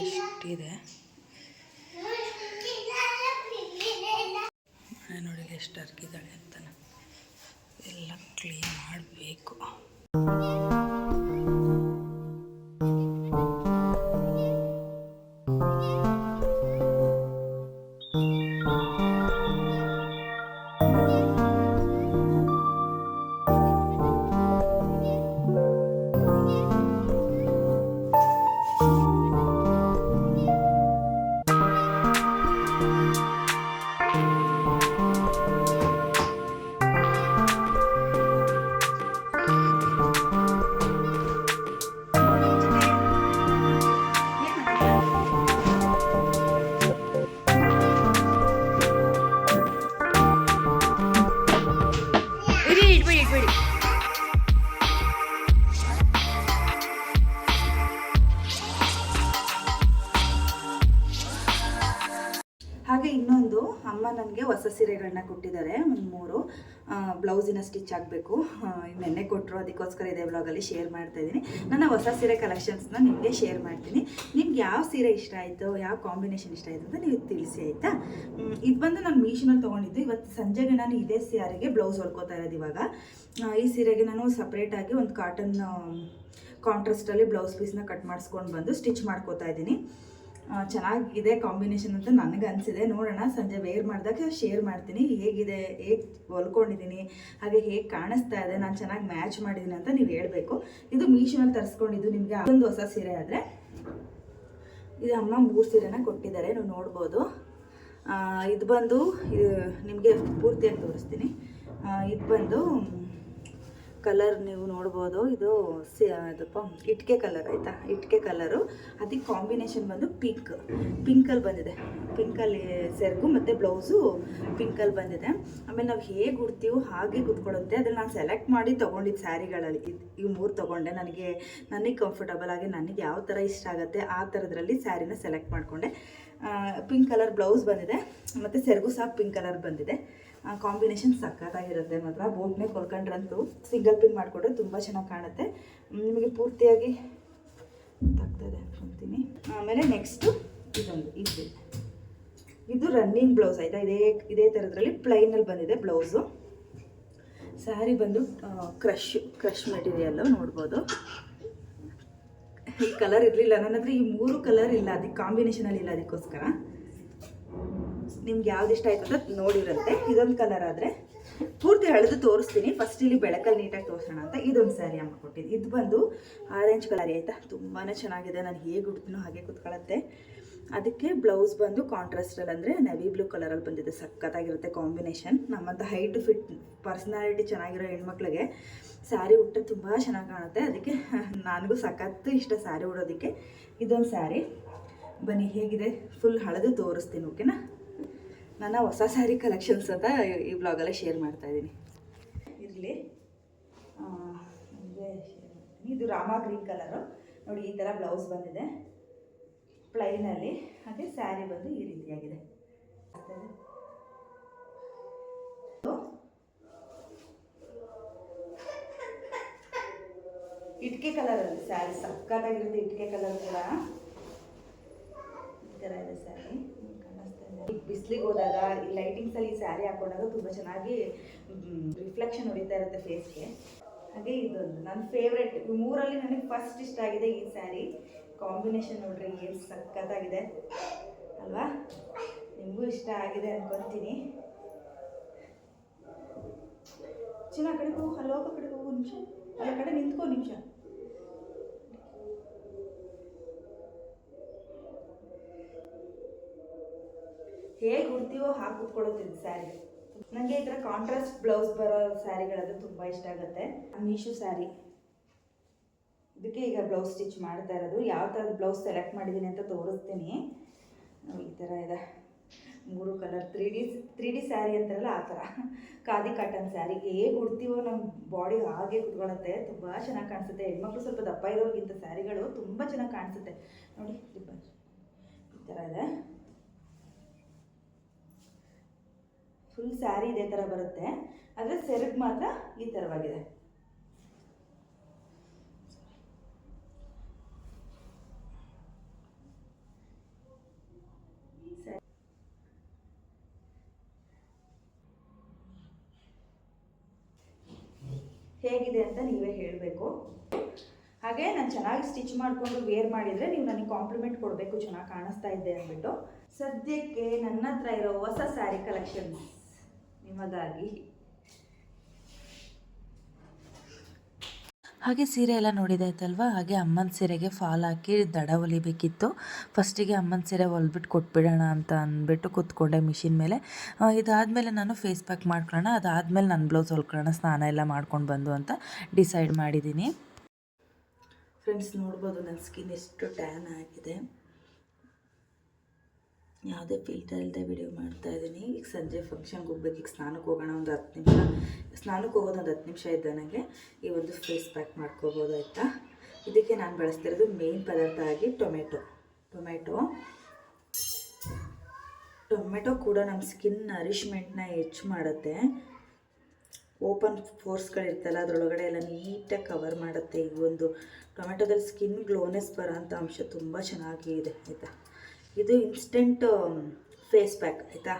ಎಷ್ಟಿದೆ ನೋಡಿ ಎಷ್ಟು ಅರ್ಗಿದ್ದಾಳೆ ಅಂತ ಎಲ್ಲ ಕ್ಲೀನ್ ಮಾಡಬೇಕು. ಬ್ಲೌಸಿನ ಸ್ಟಿಚ್ ಆಗಬೇಕು. ನೆನ್ನೆ ಕೊಟ್ಟರು ಅದಕ್ಕೋಸ್ಕರ ಇದೇ ಬ್ಲಾಗಲ್ಲಿ ಶೇರ್ ಮಾಡ್ತಾ ಇದ್ದೀನಿ. ನನ್ನ ಹೊಸ ಸೀರೆ ಕಲೆಕ್ಷನ್ಸ್ನ ನಿಮಗೆ ಶೇರ್ ಮಾಡ್ತೀನಿ. ನಿಮ್ಗೆ ಯಾವ ಸೀರೆ ಇಷ್ಟ ಆಯಿತು, ಯಾವ ಕಾಂಬಿನೇಷನ್ ಇಷ್ಟ ಆಯಿತು ಅಂತ ನೀವು ತಿಳಿಸಿ, ಆಯಿತಾ? ಇದು ಬಂದು ನಾನು ಮೀಶೋನಲ್ಲಿ ತೊಗೊಂಡಿದ್ದು. ಇವತ್ತು ಸಂಜೆಗೆ ನಾನು ಇದೇ ಸ್ಯಾರಿಗೆ ಬ್ಲೌಸ್ ಹೊಲ್ಕೋತಾ ಇರೋದು ಇವಾಗ. ಈ ಸೀರೆಗೆ ನಾನು ಸಪ್ರೇಟಾಗಿ ಒಂದು ಕಾಟನ್ ಕಾಂಟ್ರಾಸ್ಟಲ್ಲಿ ಬ್ಲೌಸ್ ಪೀಸ್ನ ಕಟ್ ಮಾಡಿಸ್ಕೊಂಡು ಬಂದು ಸ್ಟಿಚ್ ಮಾಡ್ಕೋತಾ ಇದ್ದೀನಿ. ಚೆನ್ನಾಗಿದೆ ಕಾಂಬಿನೇಷನ್ ಅಂತ ನನಗೆ ಅನಿಸಿದೆ. ನೋಡೋಣ, ಸಂಜೆ ವೇರ್ ಮಾಡಿದಾಗ ಶೇರ್ ಮಾಡ್ತೀನಿ. ಹೇಗಿದೆ, ಹೇಗೆ ಹೊಲ್ಕೊಂಡಿದ್ದೀನಿ, ಹಾಗೆ ಹೇಗೆ ಕಾಣಿಸ್ತಾ ಇದೆ, ನಾನು ಚೆನ್ನಾಗಿ ಮ್ಯಾಚ್ ಮಾಡಿದ್ದೀನಿ ಅಂತ ನೀವು ಹೇಳಬೇಕು. ಇದು ಮೀಶೋನಲ್ಲಿ ತರಿಸ್ಕೊಂಡಿದ್ದು ನಿಮಗೆ ಒಂದು ಹೊಸ ಸೀರೆ ಆದರೆ. ಇದು ಅಮ್ಮ ಮೂರು ಸೀರೆನ ಕೊಟ್ಟಿದ್ದಾರೆ, ನೀವು ನೋಡ್ಬೋದು. ಇದು ಬಂದು ನಿಮಗೆ ಪೂರ್ತಿಯಾಗಿ ತೋರಿಸ್ತೀನಿ. ಇದು ಬಂದು ಕಲರ್ ನೀವು ನೋಡ್ಬೋದು. ಇದು ಅದಪ್ಪ ಇಟ್ಕೆ ಕಲರ್ ಆಯಿತಾ? ಇಟ್ಕೆ ಕಲರು. ಅದಕ್ಕೆ ಕಾಂಬಿನೇಷನ್ ಬಂದು ಪಿಂಕ್. ಪಿಂಕಲ್ಲಿ ಬಂದಿದೆ. ಪಿಂಕಲ್ಲಿ ಸೆರಗು ಮತ್ತು ಬ್ಲೌಸು ಪಿಂಕಲ್ಲಿ ಬಂದಿದೆ. ಆಮೇಲೆ ನಾವು ಹೇಗೆ ಉಡ್ತೀವೋ ಹಾಗೆ ಕುತ್ಕೊಳ್ಳುತ್ತೆ ಅದನ್ನು ನಾನು ಸೆಲೆಕ್ಟ್ ಮಾಡಿ ತೊಗೊಂಡಿದ್ದು ಸ್ಯಾರಿಗಳಲ್ಲಿ ಇವು ಮೂರು ತೊಗೊಂಡೆ. ನನಗೆ ನನಗೆ ಕಂಫರ್ಟಬಲ್ ಆಗಿ ನನಗೆ ಯಾವ ಥರ ಇಷ್ಟ ಆಗುತ್ತೆ ಆ ಥರದ್ರಲ್ಲಿ ಸ್ಯಾರಿನ ಸೆಲೆಕ್ಟ್ ಮಾಡಿಕೊಂಡೆ. ಪಿಂಕ್ ಕಲರ್ ಬ್ಲೌಸ್ ಬಂದಿದೆ. ಮತ್ತು ಸೆರಗು ಸಹ ಪಿಂಕ್ ಕಲರ್ ಬಂದಿದೆ. ಕಾಂಬಿನೇಷನ್ ಸಕ್ಕತ್ತಾಗಿರುತ್ತೆ ಮಾತ್ರ. ಬೋಟ್ನೇ ಕೊಲ್ಕೊಂಡ್ರಂತೂ ಸಿಂಗಲ್ ಪಿನ್ ಮಾಡಿಕೊಟ್ರೆ ತುಂಬ ಚೆನ್ನಾಗಿ ಕಾಣುತ್ತೆ. ನಿಮಗೆ ಪೂರ್ತಿಯಾಗಿ ಗೊತ್ತಾಗ್ತದೆ ಅಂತೀನಿ. ಆಮೇಲೆ ನೆಕ್ಸ್ಟು ಇದೊಂದು, ಇದು. ಇದು ರನ್ನಿಂಗ್ ಬ್ಲೌಸ್ ಆಯಿತಾ? ಇದೇ ಇದೇ ಥರದ್ರಲ್ಲಿ ಪ್ಲೈನಲ್ಲಿ ಬಂದಿದೆ ಬ್ಲೌಸು ಸ್ಯಾರಿ ಬಂದು ಕ್ರಶ್ ಕ್ರಶ್ ಮೆಟೀರಿಯಲ್ಲು ನೋಡ್ಬೋದು. ಈ ಕಲರ್ ಇರಲಿಲ್ಲ. ನನ್ನ ಹತ್ರ ಈ ಮೂರು ಕಲರ್ ಇಲ್ಲ. ಅದಕ್ಕೆ ಕಾಂಬಿನೇಷನಲ್ಲಿ ಇಲ್ಲ ಅದಕ್ಕೋಸ್ಕರ. ನಿಮ್ಗೆ ಯಾವ್ದು ಇಷ್ಟ ಆಯ್ತು ಅಂತ ನೋಡಿರುತ್ತೆ. ಇದೊಂದು ಕಲರ್ ಆದರೆ ಪೂರ್ತಿ ಹಳೆದು ತೋರಿಸ್ತೀನಿ. ಫಸ್ಟ್ ಇಲ್ಲಿ ಬೆಳಕಲ್ಲಿ ನೀಟಾಗಿ ತೋರಿಸೋಣ ಅಂತ ಇದೊಂದು ಸ್ಯಾರಿ ಅಮ್ಮ ಕೊಟ್ಟಿದ್ದು. ಇದು ಬಂದು ಆರೆಂಜ್ ಕಲರ್ ಆಯಿತಾ? ತುಂಬಾ ಚೆನ್ನಾಗಿದೆ. ನಾನು ಹೇಗೆ ಉಡ್ತೀನೋ ಹಾಗೆ ಕೂತ್ಕೊಳ್ಳುತ್ತೆ ಅದಕ್ಕೆ ಬ್ಲೌಸ್ ಬಂದು ಕಾಂಟ್ರಾಸ್ಟಲ್ಲಿ ಅಂದರೆ ನವಿ ಬ್ಲೂ ಕಲರಲ್ಲಿ ಬಂದಿದೆ. ಸಖತ್ತಾಗಿರುತ್ತೆ ಕಾಂಬಿನೇಷನ್ ನಮ್ಮಂಥ ಹೈಟ್ ಫಿಟ್ ಪರ್ಸ್ನಾಲಿಟಿ ಚೆನ್ನಾಗಿರೋ ಹೆಣ್ಮಕ್ಳಿಗೆ ಸ್ಯಾರಿ ಉಟ್ಟರೆ ತುಂಬ ಚೆನ್ನಾಗಿ ಕಾಣುತ್ತೆ. ಅದಕ್ಕೆ ನನಗೂ ಸಖತ್ತು ಇಷ್ಟ ಸ್ಯಾರಿ ಉಡೋದಕ್ಕೆ. ಇದೊಂದು ಸ್ಯಾರಿ ಬನ್ನಿ, ಹೇಗಿದೆ? ಫುಲ್ ಹಳದು ತೋರಿಸ್ತೀನಿ ಓಕೆನಾ ನನ್ನ ಹೊಸ ಸ್ಯಾರಿ ಕಲೆಕ್ಷನ್ಸ್ ಅಂತ ಈ ಬ್ಲಾಗಲ್ಲೇ ಶೇರ್ ಮಾಡ್ತಾ ಇದ್ದೀನಿ. ಇರಲಿ. ಇದು ರಾಮ ಗ್ರೀನ್ ಕಲರು ನೋಡಿ ಈ ಥರ ಬ್ಲೌಸ್ ಬಂದಿದೆ. ಪ್ಲೈನಲ್ಲಿ ಹಾಗೆ ಸ್ಯಾರಿ ಬಂದು ಈ ರೀತಿಯಾಗಿದೆ. ಇಟ್ಕೆ ಕಲರಲ್ಲಿ ಸ್ಯಾರಿ ಸಕ್ಕತ್ತಾಗಿರುತ್ತೆ ಇಟ್ಕೆ ಕಲರ್ ಕೂಡ. ಈ ಥರ ಇದೆ ಸ್ಯಾರಿ ಬಿಸಿಲಿಗೆ ಹೋದಾಗ ಈ ಲೈಟಿಂಗ್ಸಲ್ಲಿ ಸ್ಯಾರಿ ಹಾಕೊಂಡಾಗ ತುಂಬ ಚೆನ್ನಾಗಿ ರಿಫ್ಲೆಕ್ಷನ್ ಹೊಡಿತಾ ಇರುತ್ತೆ ಫೇಸ್ಗೆ ಹಾಗೆ ಇದೊಂದು. ನನ್ನ ಫೇವ್ರೆಟ್ ಮೂರಲ್ಲಿ ನನಗೆ ಫಸ್ಟ್ ಇಷ್ಟ ಆಗಿದೆ ಈ ಸ್ಯಾರಿ ಕಾಂಬಿನೇಷನ್ ನೋಡ್ರಿ, ಏನು ಸಖತ್ತಾಗಿದೆ. ಅಲ್ವಾ? ನಿಮಗೂ ಇಷ್ಟ ಆಗಿದೆ ಅನ್ಕೊತೀನಿ. ಚಿನ್ನ ಆ ಕಡೆ ಹೋಗು ಅಲ್ಲಿ ನಿಮಿಷ. ಆ ಕಡೆ ನಿಂತ್ಕೋ ನಿಮಿಷ. ಹೇಗೆ ಉಡ್ತೀವೋ ಹಾಗೆ ಸ್ಯಾರಿ. ನನಗೆ ಈ ಥರ ಕಾಂಟ್ರಾಸ್ಟ್ ಬ್ಲೌಸ್ ಬರೋ ಸ್ಯಾರಿಗಳಂದ್ರೆ ತುಂಬ ಇಷ್ಟ ಆಗುತ್ತೆ. ಮೀಶೋ ಸ್ಯಾರಿ. ಇದಕ್ಕೆ ಈಗ ಬ್ಲೌಸ್ ಸ್ಟಿಚ್ ಮಾಡ್ತಾ ಇರೋದು. ಯಾವ ಥರದ ಬ್ಲೌಸ್ ಸೆಲೆಕ್ಟ್ ಮಾಡಿದ್ದೀನಿ ಅಂತ ತೋರಿಸ್ತೀನಿ. ಈ ಥರ ಇದೆ. ಮೂರು colour three D three D sari ಅಂತಾರಲ್ಲ, ಆ ಥರ ಖಾದಿ ಕಾಟನ್ ಸ್ಯಾರಿ. ಹೇಗೆ ಉಡ್ತೀವೋ ನಮ್ಮ ಬಾಡಿ ಹಾಗೆ ಕುತ್ಕೊಳ್ಳುತ್ತೆ ತುಂಬ ಚೆನ್ನಾಗಿ ಕಾಣಿಸುತ್ತೆ. ಹೆಣ್ಮಕ್ಳು ಸ್ವಲ್ಪ ದಪ್ಪ ಇರೋರಿಗಿಂತ ಸ್ಯಾರಿಗಳು ತುಂಬ ಚೆನ್ನಾಗಿ ಕಾಣಿಸುತ್ತೆ. ನೋಡಿ ಈ ಥರ ಇದೆ. ಫುಲ್ ಸ್ಯಾರಿ ಇದೇ ಥರ ಬರುತ್ತೆ. ಆದರೆ ಸೆರಗ್ ಮಾತ್ರ ಈ ಥರವಾಗಿದೆ. ಹೇಗಿದೆ ಅಂತ ನೀವೇ ಹೇಳಬೇಕು. ಹಾಗೆ ನಾನು ಚೆನ್ನಾಗಿ ಸ್ಟಿಚ್ ಮಾಡಿಕೊಂಡು ವೇರ್ ಮಾಡಿದರೆ ನೀವು ನನಗೆ ಕಾಂಪ್ಲಿಮೆಂಟ್ ಕೊಡಬೇಕು, ಚೆನ್ನಾಗಿ ಕಾಣಿಸ್ತಾ ಇದ್ದೆ ಅಂದ್ಬಿಟ್ಟು. ಸದ್ಯಕ್ಕೆ ನನ್ನ ಹತ್ರ ಇರೋ ಹೊಸ ಸ್ಯಾರಿ ಕಲೆಕ್ಷನ್ಸ್ ನಿಮಗಾಗಿ ಹಾಗೆ ಸೀರೆ ಎಲ್ಲ ನೋಡಿದಾಯ್ತಲ್ವ? ಹಾಗೆ ಅಮ್ಮನ ಸೀರೆಗೆ ಫಾಲ್ ಹಾಕಿ ದಡ ಹೊಲಿಬೇಕಿತ್ತು. ಫಸ್ಟಿಗೆ ಅಮ್ಮನ ಸೀರೆ ಹೊಲ್ಬಿಟ್ಟು ಕೊಟ್ಬಿಡೋಣ ಅಂತ ಅಂದ್ಬಿಟ್ಟು ಕೂತ್ಕೊಂಡೆ ಮಿಷಿನ್ ಮೇಲೆ. ಇದಾದಮೇಲೆ ನಾನು ಫೇಸ್ ಪ್ಯಾಕ್ ಮಾಡ್ಕೊಳ್ಳೋಣ. ಅದಾದಮೇಲೆ ನನ್ನ ಬ್ಲೌಸ್ ಹೊಲ್ಕೊಳ್ಳೋಣ. ಸ್ನಾನ ಎಲ್ಲ ಮಾಡ್ಕೊಂಡು ಬಂದು ಅಂತ ಡಿಸೈಡ್ ಮಾಡಿದ್ದೀನಿ. ಫ್ರೆಂಡ್ಸ್ ನೋಡ್ಬೋದು ನನ್ನ ಸ್ಕಿನ್ ಎಷ್ಟು ಟ್ಯಾನ್ ಆಗಿದೆ. ಯಾವುದೇ ಫಿಲ್ಟರ್ ಇಲ್ಲದೆ ವಿಡಿಯೋ ಮಾಡ್ತಾ ಇದ್ದೀನಿ. ಈಗ ಸಂಜೆ ಫಂಕ್ಷನ್ಗೆ ಹೋಗ್ಬೇಕು. ಈಗ ಸ್ನಾನಕ್ಕೆ ಹೋಗೋಣ ಒಂದು ಹತ್ತು ನಿಮಿಷ. ಸ್ನಾನಕ್ಕೆ ಹೋಗೋದು ಒಂದು ಹತ್ತು ನಿಮಿಷ ಇದ್ದ ಈ ಒಂದು ಫೇಸ್ ಪ್ಯಾಕ್ ಮಾಡ್ಕೋಬೋದು, ಆಯಿತಾ? ಇದಕ್ಕೆ ನಾನು ಬಳಸ್ತಿರೋದು ಮೇನ್ ಪದಾರ್ಥ ಆಗಿ ಟೊಮೆಟೊ. ಟೊಮೆಟೊ. ಟೊಮೆಟೊ ಕೂಡ ನಮ್ಮ ಸ್ಕಿನ್ ನರಿಷ್ಮೆಂಟ್ನ ಹೆಚ್ಚು ಮಾಡುತ್ತೆ. ಓಪನ್ ಫೋರ್ಸ್ಗಳಿರ್ತಲ್ಲ ಅದರೊಳಗಡೆ ಎಲ್ಲ ನೀಟಾಗಿ ಕವರ್ ಮಾಡುತ್ತೆ. ಈ ಒಂದು ಟೊಮೆಟೊದಲ್ಲಿ ಸ್ಕಿನ್ ಗ್ಲೋನೆಸ್ ಬರೋ ಅಂಥ ಅಂಶ ತುಂಬ ಚೆನ್ನಾಗಿ ಇದೆ, ಆಯಿತಾ? ಇದು ಇನ್ಸ್ಟೆಂಟ್ ಫೇಸ್ ಪ್ಯಾಕ್ ಆಯಿತಾ?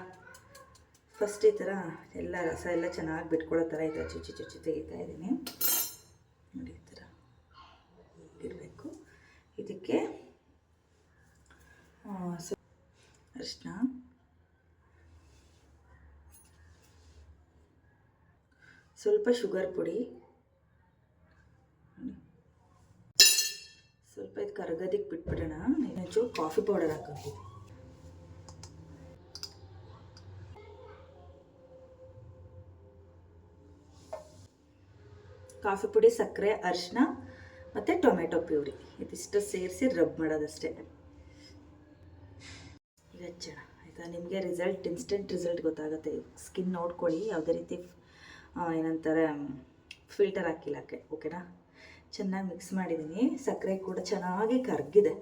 ಫಸ್ಟ್ ಈ ಥರ ಎಲ್ಲ ರಸ ಎಲ್ಲ ಚೆನ್ನಾಗಿ ಬಿಟ್ಕೊಳ್ಳೋ ಥರ ಈ ಥರ ಚುಚ್ಚಿ ಚುಚ್ಚಿ ತೆಗಿತಾ ಇದ್ದೀನಿ. ನೋಡಿ ಈ ಥರ ಇರಬೇಕು. ಇದಕ್ಕೆ ಅರಿಶಿನ ಸ್ವಲ್ಪ ಶುಗರ್ ಪುಡಿ. ಸ್ವಲ್ಪ ಇದು ಕರಗೋದಕ್ಕೆ ಬಿಟ್ಬಿಡೋಣ. ಇನ್ನೊಂಚೂರು ಕಾಫಿ ಪೌಡರ್ ಹಾಕೋದು ಕಾಫಿ ಪುಡಿ, ಸಕ್ಕರೆ ಅರಿಶಿನ ಮತ್ತು ಟೊಮೆಟೊ ಪ್ಯೂರಿ. ಇದಿಷ್ಟು ಸೇರಿಸಿ ರಬ್ ಮಾಡೋದಷ್ಟೇ. ಈಗ ಹಚ್ಚೋಣ. ಆಯಿತಾ? ನಿಮಗೆ ರಿಸಲ್ಟ್ ಇನ್ಸ್ಟೆಂಟ್ ರಿಸಲ್ಟ್ ಗೊತ್ತಾಗುತ್ತೆ. ಸ್ಕಿನ್ ನೋಡ್ಕೊಳ್ಳಿ. ಯಾವುದೇ ರೀತಿ ಏನಂತಾರೆ ಫಿಲ್ಟರ್ ಹಾಕಿಲ್ಲಕ್ಕೆ ಓಕೆನಾ ಚೆನ್ನಾಗಿ ಮಿಕ್ಸ್ ಮಾಡಿದ್ದೀನಿ ಸಕ್ಕರೆ ಕೂಡ ಚೆನ್ನಾಗಿ ಕರಗಿದೆ.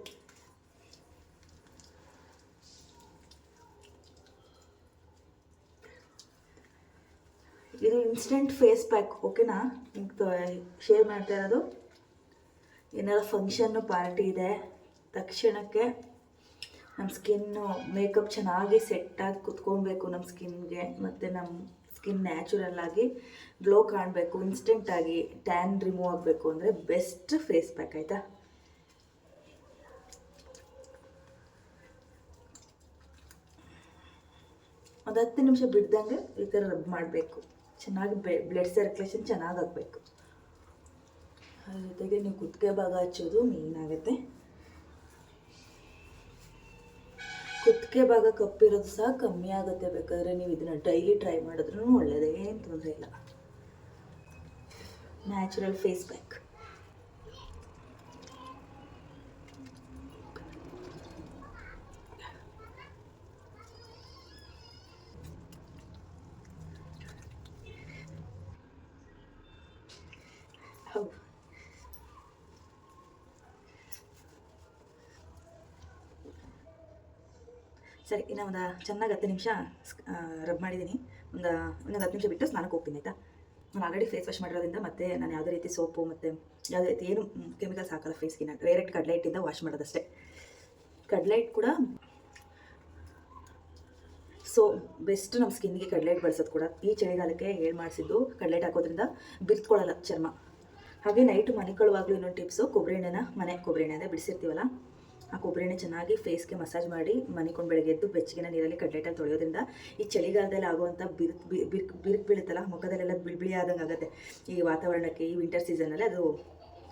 ಇದು ಇನ್ಸ್ಟೆಂಟ್ ಫೇಸ್ ಪ್ಯಾಕ್ ಓಕೆನಾ ಶೇರ್ ಮಾಡ್ತಾ ಇರೋದು? ಏನಾದ್ರು ಫಂಕ್ಷನ್ನು ಪಾರ್ಟಿ ಇದೆ. ತಕ್ಷಣಕ್ಕೆ ನಮ್ಮ ಸ್ಕಿನ್ನು ಮೇಕಪ್ ಚೆನ್ನಾಗಿ ಸೆಟ್ಟಾಗಿ ಕುತ್ಕೊಬೇಕು ನಮ್ಮ ಸ್ಕಿನ್ಗೆ ಮತ್ತು ನಮ್ಮ ಸ್ಕಿನ್ ನ್ಯಾಚುರಲ್ ಆಗಿ ಗ್ಲೋ ಕಾಣಬೇಕು ಇನ್ಸ್ಟೆಂಟಾಗಿ ಟ್ಯಾನ್ ರಿಮೂವ್ ಆಗಬೇಕು ಅಂದರೆ ಬೆಸ್ಟ್ ಫೇಸ್ ಪ್ಯಾಕ್ ಆಯಿತಾ? ಒಂದು ಹತ್ತು ನಿಮಿಷ ಬಿಡ್ದಂಗೆ ಈ ಥರ ರಬ್ ಮಾಡಬೇಕು. ಚೆನ್ನಾಗಿ ಬ್ಲಡ್ ಸರ್ಕ್ಯುಲೇಷನ್ ಚೆನ್ನಾಗಾಗಬೇಕು ಅದ್ರ ಜೊತೆಗೆ ನೀವು ಕುತ್ತಿಗೆ ಭಾಗ ಹಚ್ಚೋದು ಮೇನ್ ಆಗುತ್ತೆ. ಕುತ್ತಿಗೆ ಭಾಗ ಕಪ್ಪಿರೋದು ಸಹ ಕಮ್ಮಿ ಆಗುತ್ತೆ ಬೇಕಾದರೆ ನೀವು ಇದನ್ನು ಡೈಲಿ ಟ್ರೈ ಮಾಡಿದ್ರೂ ಒಳ್ಳೆಯದೇ ತೊಂದರೆ ಇಲ್ಲ ನ್ಯಾಚುರಲ್ ಫೇಸ್ ಪ್ಯಾಕ್ ಸರಿ, ಇನ್ನು ಒಂದು ಚೆನ್ನಾಗಿ ಹತ್ತು ನಿಮಿಷ ರಬ್ ಮಾಡಿದ್ದೀನಿ ಒಂದು ಇನ್ನೊಂದು ಹತ್ತು ನಿಮಿಷ ಬಿಟ್ಟು ಸ್ನಾನಕ್ಕೆ ಹೋಗ್ತೀನಿ, ಆಯಿತಾ? ನಾನು ಆಲ್ರೆಡಿ ಫೇಸ್ ವಾಶ್ ಮಾಡಿರೋದ್ರಿಂದ ಮತ್ತೆ ನಾನು ಯಾವುದೇ ರೀತಿ ಸೋಪು ಮತ್ತು ಯಾವುದೇ ರೀತಿ ಏನು ಕೆಮಿಕಲ್ಸ್ ಹಾಕಲ್ಲ ಫೇಸ್ಗೆ ಡೈರೆಕ್ಟ್ ಕಡಲೆ ಹಿಟ್ಟಿಂದ ವಾಶ್ ಮಾಡೋದಷ್ಟೇ. ಕಡ್ಲೈಟ್ ಕೂಡ ಸೊ ಬೆಸ್ಟ್ ನಮ್ಮ ಸ್ಕಿನ್ಗೆ ಕಡ್ಲೈಟ್ ಬಳಸೋದು ಕೂಡ. ಈ ಚಳಿಗಾಲಕ್ಕೆ ಹೇಳಿ ಮಾಡಿಸಿದ್ದು ಕಡ್ಲೈಟ್ ಹಾಕೋದ್ರಿಂದ ಬಿರ್ತ್ಕೊಳ್ಳಲ್ಲ ಚರ್ಮ. ಹಾಗೆ ನೈಟ್ ಮನೆ ಕಳುವಾಗಲೂ ಇನ್ನೊಂದು ಟಿಪ್ಸು ಕೊಬ್ಬರಿ ಎಣ್ಣೆನ ಮನೆ ಕೊಬ್ಬರಿ ಎಣ್ಣೆ ಅದೇ ಬಿಡಿಸಿರ್ತೀವಲ್ಲ? ಆ ಕೊಬ್ಬರಿನ ಚೆನ್ನಾಗಿ ಫೇಸ್ಗೆ ಮಸಾಜ್ ಮಾಡಿ ಮನಿಕೊಂಡು ಬೆಳಗ್ಗೆ ಎದ್ದು ಬೆಚ್ಚಗಿನ ನೀರಲ್ಲಿ ಕಡಲೆ ಹಿಟ್ಟಲ್ಲಿ ತೊಳೆಯೋದ್ರಿಂದ ಈ ಚಳಿಗಾಲದಲ್ಲಿ ಆಗುವಂಥ ಬಿರುಕು ಬಿರುಕು ಬಿರುಕು ಬೀಳುತ್ತಲ್ಲ, ಮುಖದಲ್ಲೆಲ್ಲ ಬಿಳಿ ಆದಂಗೆ ಆಗುತ್ತೆ. ಈ ವಾತಾವರಣಕ್ಕೆ ಈ ವಿಂಟರ್ ಸೀಸನಲ್ಲಿ ಅದು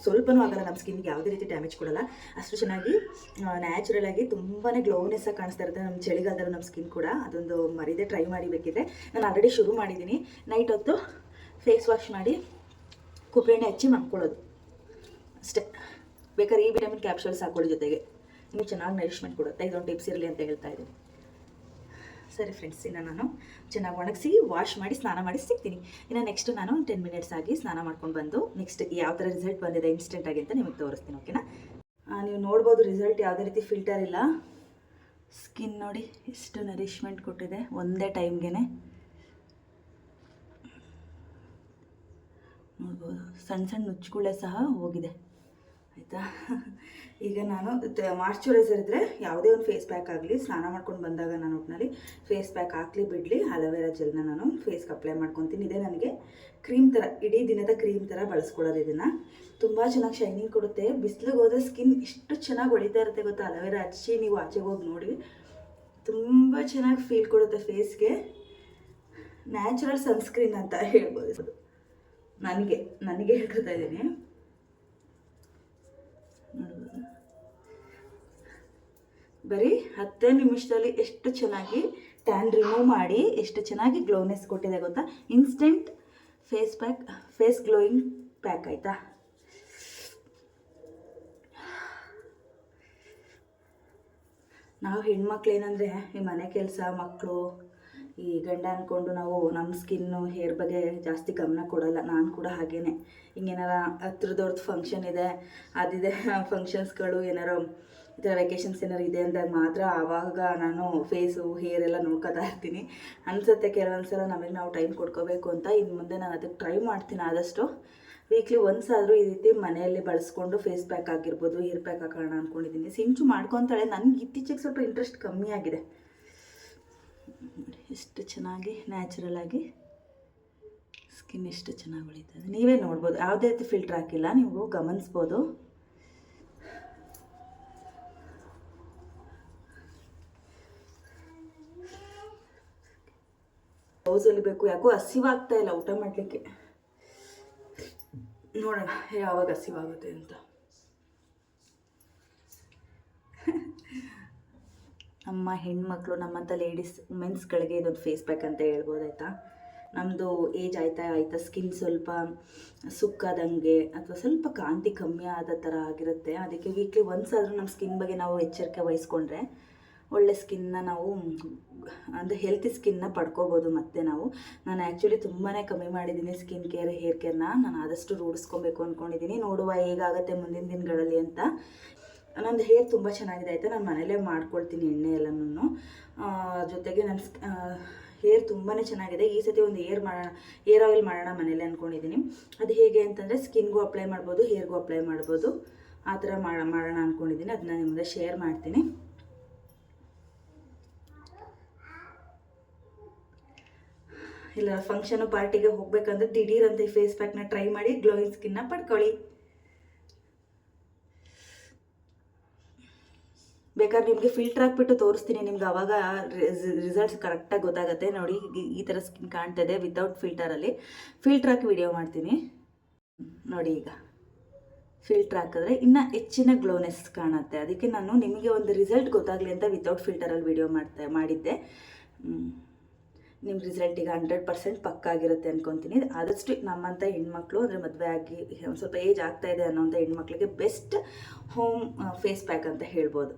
ಸ್ವಲ್ಪನೂ ಆಗಲ್ಲ ನಮ್ಮ ಸ್ಕಿನ್ಗೆ ಯಾವುದೇ ರೀತಿ ಡ್ಯಾಮೇಜ್ ಕೊಡಲ್ಲ. ಅಷ್ಟು ಚೆನ್ನಾಗಿ ನ್ಯಾಚುರಲ್ ಆಗಿ ತುಂಬಾ ಗ್ಲೋನೆಸ್ ಆಗಿ ಕಾಣಿಸ್ತಾ ಇರುತ್ತೆ ನಮ್ಮ ಚಳಿಗಾಲದಲ್ಲೂ ನಮ್ಮ ಸ್ಕಿನ್ ಕೂಡ. ಅದೊಂದು ಮರಿದೆ ಟ್ರೈ ಮಾಡಿ ಬೇಕಿದ್ರೆ ನಾನು ಆಲ್ರೆಡಿ ಶುರು ಮಾಡಿದ್ದೀನಿ ನೈಟ್ ಹೊತ್ತು ಫೇಸ್ ವಾಶ್ ಮಾಡಿ ಕೊಬ್ಬರಿ ಎಣ್ಣೆ ಹಚ್ಚಿ ಮಾಡ್ಕೊಳ್ಳೋದು ಅಷ್ಟೇ. ಬೇಕಾದ್ರೆ ಈ ವಿಟಮಿನ್ ಕ್ಯಾಪ್ಸೂಲ್ಸ್ ಹಾಕೊಳ್ಳಿ ಜೊತೆಗೆ. ಇನ್ನೂ ಚೆನ್ನಾಗಿ ನರಿಶ್ಮೆಂಟ್ ಕೊಡುತ್ತೆ ಇದೊಂದು ಟಿಪ್ಸ್ ಇರಲಿ ಅಂತ ಹೇಳ್ತಾ ಇದ್ದೀನಿ. ಸರಿ ಫ್ರೆಂಡ್ಸ್ ಇನ್ನು ನಾನು ಚೆನ್ನಾಗಿ ಒಣಗಿಸಿ ವಾಶ್ ಮಾಡಿ, ಸ್ನಾನ ಮಾಡಿ ಸಿಗ್ತೀನಿ. ಇನ್ನು ನೆಕ್ಸ್ಟ್ ನಾನು ಟೆನ್ ಮಿನಿಟ್ಸ್ ಆಗಿ ಸ್ನಾನ ಮಾಡ್ಕೊಂಡು ಬಂದು ನೆಕ್ಸ್ಟ್ ಯಾವ ಥರ ರಿಸಲ್ಟ್ ಬಂದಿದೆ ಇನ್ಸ್ಟೆಂಟ್ ಆಗಿ ಅಂತ ನಿಮಗೆ ತೋರಿಸ್ತೀನಿ ಓಕೆನಾ ನೀವು ನೋಡ್ಬೋದು ರಿಸಲ್ಟ್ ಯಾವುದೇ ರೀತಿ ಫಿಲ್ಟರ್ ಇಲ್ಲ. ಸ್ಕಿನ್ ನೋಡಿ ಎಷ್ಟು ನರಿಶ್ಮೆಂಟ್ ಕೊಟ್ಟಿದೆ, ಒಂದೇ ಟೈಮ್ಗೆ ನೋಡ್ಬೋದು. ಸಣ್ಣ ಸಣ್ಣ ನುಚ್ಚುಗಳೇ ಸಹ ಹೋಗಿದೆ. ಆಯಿತಾ? ಈಗ ನಾನು ಮಾಯ್ಚರೈಸರ್ ಇದ್ದರೆ ಯಾವುದೇ ಒಂದು ಫೇಸ್ ಪ್ಯಾಕ್ ಆಗಲಿ, ಸ್ನಾನ ಮಾಡ್ಕೊಂಡು ಬಂದಾಗ ನಾನು ಒಟ್ಟಿನಲ್ಲಿ ಫೇಸ್ ಪ್ಯಾಕ್ ಹಾಕ್ಲಿ ಬಿಡಲಿ ಅಲೋವೆರಾ ಜೆಲ್ನ ನಾನು ಫೇಸ್ಗೆ ಅಪ್ಲೈ ಮಾಡ್ಕೊತೀನಿ. ಇದೇ ನನಗೆ ಕ್ರೀಮ್ ಥರ, ಇಡೀ ದಿನದ ಕ್ರೀಮ್ ಥರ ಬಳಸ್ಕೊಳ್ಳೋದು ಇದನ್ನು. ತುಂಬ ಚೆನ್ನಾಗಿ ಶೈನಿಂಗ್ ಕೊಡುತ್ತೆ. ಬಿಸಿಲಿಗೆ ಹೋದ್ರೆ ಸ್ಕಿನ್ ಇಷ್ಟು ಚೆನ್ನಾಗಿ ಹೊಡಿತಾ ಇರುತ್ತೆ ಗೊತ್ತಾ? ಅಲೋವೆರಾ ಹಚ್ಚಿ ನೀವು ಆಚೆಗೆ ಹೋಗಿ ನೋಡಿ. ತುಂಬ ಚೆನ್ನಾಗಿ ಫೀಲ್ ಕೊಡುತ್ತೆ ಫೇಸ್ಗೆ ನ್ಯಾಚುರಲ್ ಸನ್ಸ್ಕ್ರೀನ್ ಅಂತ ಹೇಳ್ಬೋದು. ನನಗೆ ನನಗೆ ಹೇಳ್ಕೊತಾ ಇದ್ದೀನಿ ನೋಡ್ಬೋದು ಬರೀ ಹತ್ತೇ ನಿಮಿಷದಲ್ಲಿ ಎಷ್ಟು ಚೆನ್ನಾಗಿ ಟ್ಯಾನ್ ರಿಮೂವ್ ಮಾಡಿ ಎಷ್ಟು ಚೆನ್ನಾಗಿ ಗ್ಲೋನೆಸ್ ಕೊಟ್ಟಿದೆ ಗೊತ್ತಾ? Instant face pack face glowing pack ಆಯಿತಾ? ನಾವು ಹೆಣ್ಮಕ್ಳು ಏನಂದರೆ ಈ ಮನೆ ಕೆಲಸ ಮಕ್ಕಳು ಈ ಗಂಡ ಅಂದ್ಕೊಂಡು ನಾವು ನಮ್ಮ ಸ್ಕಿನ್ನು ಹೇರ್ ಬಗ್ಗೆ ಜಾಸ್ತಿ ಗಮನ ಕೊಡೋಲ್ಲ. ನಾನು ಕೂಡ ಹಾಗೇನೆ. ಹಿಂಗೇನಾರ ಹತ್ರದವ್ರದ್ದು ಫಂಕ್ಷನ್ ಇದೆ, ಅದಿದೆ ಫಂಕ್ಷನ್ಸ್ಗಳು ಏನಾರು ಈ ಥರ ವೆಕೇಷನ್ಸ್ ಏನಾರು ಇದೆ ಅಂದಾಗ ಮಾತ್ರ ಆವಾಗ ನಾನು ಫೇಸು ಹೇರ್ ಎಲ್ಲ ನೋಡ್ಕೊತಾ ಇರ್ತೀನಿ. ಅನ್ಸುತ್ತೆ ಕೆಲವೊಂದು ಸಲ ನಮಗೆ ನಾವು ಟೈಮ್ ಕೊಡ್ಕೋಬೇಕು ಅಂತ. ಇನ್ನು ಮುಂದೆ ನಾನು ಅದಕ್ಕೆ ಟ್ರೈ ಮಾಡ್ತೀನಿ ಆದಷ್ಟು. ವೀಕ್ಲಿ ಒನ್ಸ್ ಆದರೂ ಈ ರೀತಿ ಮನೆಯಲ್ಲಿ ಬಳಸ್ಕೊಂಡು ಫೇಸ್ ಪ್ಯಾಕ್ ಆಗಿರ್ಬೋದು ಹೇರ್ ಪ್ಯಾಕ್ ಹಾಕೋಣ ಅಂದ್ಕೊಂಡಿದ್ದೀನಿ ಸಿಂಚು ಮಾಡ್ಕೊತಾಳೆ. ನನಗೆ ಇತ್ತೀಚೆಗೆ ಸ್ವಲ್ಪ ಇಂಟ್ರೆಸ್ಟ್ ಕಮ್ಮಿ ಆಗಿದೆ. ಎಷ್ಟು ಚೆನ್ನಾಗಿ ನ್ಯಾಚುರಲ್ ಆಗಿ ಸ್ಕಿನ್ ಎಷ್ಟು ಚೆನ್ನಾಗಿ ಉಳಿತದೆ ನೀವೇ ನೋಡ್ಬೋದು. ಯಾವುದೇ ರೀತಿ ಫಿಲ್ಟರ್ ಹಾಕಿಲ್ಲ. ನೀವು ಗಮನಿಸ್ಬೋದು. ಬ್ಲೌಸಲ್ಲಿ ಬೇಕು. ಯಾಕೋ ಹಸಿವಾಗ್ತಾ ಇಲ್ಲ ಊಟ ಮಾಡಲಿಕ್ಕೆ. ನೋಡೋಣ, ಯಾವಾಗ ಹಸಿವಾಗುತ್ತೆ ಅಂತ. ನಮ್ಮ ಹೆಣ್ಮಕ್ಳು, ನಮ್ಮಂಥ ಲೇಡೀಸ್ ವುಮೆನ್ಸ್ಗಳಿಗೆ ಇದೊಂದು ಫೇಸ್ ಪ್ಯಾಕ್ ಅಂತ ಹೇಳ್ಬೋದಾಯ್ತಾ ನಮ್ಮದು ಏಜ್ ಆಯ್ತಾ ಆಯ್ತಾ? ಸ್ಕಿನ್ ಸ್ವಲ್ಪ ಸುಕ್ಕಾದಂಗೆ ಅಥವಾ ಸ್ವಲ್ಪ ಕಾಂತಿ ಕಮ್ಮಿ ಆದ ಥರ ಆಗಿರುತ್ತೆ. ಅದಕ್ಕೆ ವೀಕ್ಲಿ ಒನ್ಸ್ ಆದರೂ ನಮ್ಮ ಸ್ಕಿನ್ ಬಗ್ಗೆ ನಾವು ಎಚ್ಚರಿಕೆ ವಹಿಸ್ಕೊಂಡ್ರೆ ಒಳ್ಳೆ ಸ್ಕಿನ್ನ ನಾವು ಅಂದರೆ ಹೆಲ್ತಿ ಸ್ಕಿನ್ನ ಪಡ್ಕೋಬೋದು ಮತ್ತೆ ನಾವು. ನಾನು ಆ್ಯಕ್ಚುಲಿ ತುಂಬಾ ಕಮ್ಮಿ ಮಾಡಿದ್ದೀನಿ ಸ್ಕಿನ್ ಕೇರ್ ಹೇರ್ ಕೇರ್ನ ನಾನು ಆದಷ್ಟು ರೂಢಿಸ್ಕೊಬೇಕು ಅಂದ್ಕೊಂಡಿದ್ದೀನಿ ನೋಡುವ ಹೇಗಾಗುತ್ತೆ ಮುಂದಿನ ದಿನಗಳಲ್ಲಿ ಅಂತ. ನಂದು ಹೇರ್ ತುಂಬ ಚೆನ್ನಾಗಿದೆ. ಆಯಿತಾ? ನಾನು ಮನೇಲೇ ಮಾಡ್ಕೊಳ್ತೀನಿ ಎಣ್ಣೆ ಎಲ್ಲನೂ ಜೊತೆಗೆ ನನ್ನ ಹೇರ್ ತುಂಬಾ ಚೆನ್ನಾಗಿದೆ. ಈ ಸತಿ ಒಂದು ಏರ್ ಮಾಡೋಣ ಏರ್ ಆಯಿಲ್ ಮಾಡೋಣ ಮನೇಲಿ ಅಂದ್ಕೊಂಡಿದ್ದೀನಿ ಅದು ಹೇಗೆ ಅಂತಂದರೆ ಸ್ಕಿನ್ಗೂ ಅಪ್ಲೈ ಮಾಡ್ಬೋದು ಹೇರ್ಗೂ ಅಪ್ಲೈ ಮಾಡ್ಬೋದು. ಆ ಥರ ಮಾಡ, ಮಾಡೋಣ ಅಂದ್ಕೊಂಡಿದ್ದೀನಿ ಅದನ್ನ ಮುಂದೆ ಶೇರ್ ಮಾಡ್ತೀನಿ. ಇಲ್ಲ ಫಂಕ್ಷನು ಪಾರ್ಟಿಗೆ ಹೋಗ್ಬೇಕಂದ್ರೆ ದಿಢೀರಂತ ಈ ಫೇಸ್ ಪ್ಯಾಕ್ನ ಟ್ರೈ ಮಾಡಿ ಗ್ಲೋಯಿಂಗ್ ಸ್ಕಿನ್ನ ಪಡ್ಕೊಳ್ಳಿ. ಬೇಕಾದ್ರೆ ನಿಮಗೆ ಫಿಲ್ಟರ್ ಹಾಕ್ಬಿಟ್ಟು ತೋರಿಸ್ತೀನಿ, ನಿಮ್ಗೆ ಅವಾಗ ರಿಸಲ್ಟ್ಸ್ ಕರೆಕ್ಟಾಗಿ ಗೊತ್ತಾಗುತ್ತೆ. ನೋಡಿ, ಈ- ಥರ ಸ್ಕಿನ್ ಕಾಣ್ತಾ ಇದೆ ವಿತೌಟ್ ಫಿಲ್ಟರಲ್ಲಿ ಫಿಲ್ಟರ್ ಹಾಕಿ ವಿಡಿಯೋ ಮಾಡ್ತೀನಿ. ನೋಡಿ ಈಗ. ಫಿಲ್ಟರ್ ಹಾಕಿದ್ರೆ ಇನ್ನು ಹೆಚ್ಚಿನ ಗ್ಲೋನೆಸ್ ಕಾಣುತ್ತೆ. ಅದಕ್ಕೆ ನಾನು ನಿಮಗೆ ಒಂದು ರಿಸಲ್ಟ್ ಗೊತ್ತಾಗಲಿ ಅಂತ ವಿತೌಟ್ ಫಿಲ್ಟರಲ್ಲಿ ವಿಡಿಯೋ ಮಾಡ್ತಾ, ಮಾಡಿದ್ದೆ. ನಿಮ್ಮ ರಿಸಲ್ಟಿಗೆ ಹಂಡ್ರೆಡ್ ಪರ್ಸೆಂಟ್ ಪಕ್ಕಾಗಿರುತ್ತೆ ಅನ್ಕೊತೀನಿ. ಆದಷ್ಟು ನಮ್ಮಂಥ ಹೆಣ್ಮಕ್ಳು ಅಂದರೆ ಮದುವೆ ಆಗಿ ಒಂದು ಸ್ವಲ್ಪ ಏಜ್ ಆಗ್ತಾ ಇದೆ ಅನ್ನೋಂಥ ಹೆಣ್ಮಕ್ಳಿಗೆ ಬೆಸ್ಟ್ ಹೋಮ್ ಫೇಸ್ ಪ್ಯಾಕ್ ಅಂತ ಹೇಳ್ಬೋದು.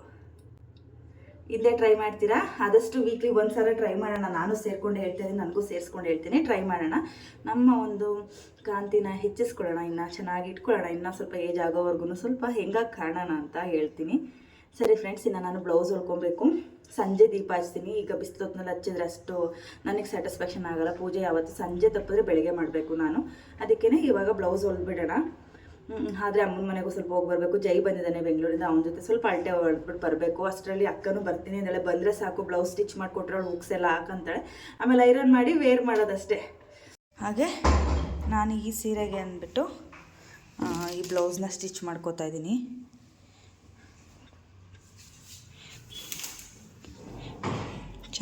ಇದೇ ಟ್ರೈ ಮಾಡ್ತೀರಾ? ಆದಷ್ಟು ವೀಕ್ಲಿ ಒಂದು ಸಲ ಟ್ರೈ ಮಾಡೋಣ. ನಾನು ಸೇರ್ಕೊಂಡು ಹೇಳ್ತೇನೆ ನನಗೂ ಸೇರಿಸ್ಕೊಂಡು ಹೇಳ್ತೀನಿ. ಟ್ರೈ ಮಾಡೋಣ. ನಮ್ಮ ಒಂದು ಕಾಂತಿನ ಹೆಚ್ಚಿಸ್ಕೊಳ್ಳೋಣ, ಇನ್ನು ಚೆನ್ನಾಗಿ ಇಟ್ಕೊಳ್ಳೋಣ. ಇನ್ನೂ ಸ್ವಲ್ಪ ಏಜ್ ಆಗೋವರೆಗೂ ಸ್ವಲ್ಪ ಹೆಂಗಾಗಿ ಕಾಣೋಣ ಅಂತ ಹೇಳ್ತೀನಿ. ಸರಿ ಫ್ರೆಂಡ್ಸ್ ಇನ್ನು ನಾನು ಬ್ಲೌಸ್ ಹೊಲ್ಕೊಬೇಕು. ಸಂಜೆ ದೀಪ ಹಚ್ತೀನಿ. ಈಗ ಬಿಸಿಲು ಹೊತ್ನಲ್ಲಿ ಹಚ್ಚಿದ್ರೆ ಅಷ್ಟು ನನಗೆ ಸ್ಯಾಟಿಸ್ಫ್ಯಾಕ್ಷನ್ ಆಗಲ್ಲ. ಪೂಜೆ ಯಾವತ್ತು ಸಂಜೆ ತಪ್ಪಿದ್ರೆ ಬೆಳಗ್ಗೆ ಮಾಡಬೇಕು ನಾನು. ಅದಕ್ಕೇ ಇವಾಗ ಬ್ಲೌಸ್ ಹೊಲ್ಬಿಡೋಣ ಆದರೆ ಅಮ್ಮನ ಮನೆಗೂ ಸ್ವಲ್ಪ ಹೋಗಿ ಬರಬೇಕು. ಜೈ ಬಂದಿದ್ದಾನೆ ಬೆಂಗಳೂರಿಂದ. ಅವನ ಜೊತೆ ಸ್ವಲ್ಪ ಅಲ್ಟೆ ಹೊಡ್ಬಿಟ್ಟು ಬರಬೇಕು. ಅಷ್ಟರಲ್ಲಿ ಅಕ್ಕನೂ ಬರ್ತೀನಿ ಅಂದಾಳೆ. ಬಂದರೆ ಸಾಕು ಬ್ಲೌಸ್ ಸ್ಟಿಚ್ ಮಾಡಿಕೊಟ್ರೆ ಹುಕ್ಸ್ ಎಲ್ಲ ಹಾಕಂತಾಳೆ ಆಮೇಲೆ ಐರನ್ ಮಾಡಿ ವೇರ್ ಮಾಡೋದಷ್ಟೇ. ಹಾಗೆ ನಾನು ಈ ಸೀರೆಗೆ ಅಂದ್ಬಿಟ್ಟು ಈ ಬ್ಲೌಸ್ನ ಸ್ಟಿಚ್ ಮಾಡ್ಕೋತಾ ಇದ್ದೀನಿ.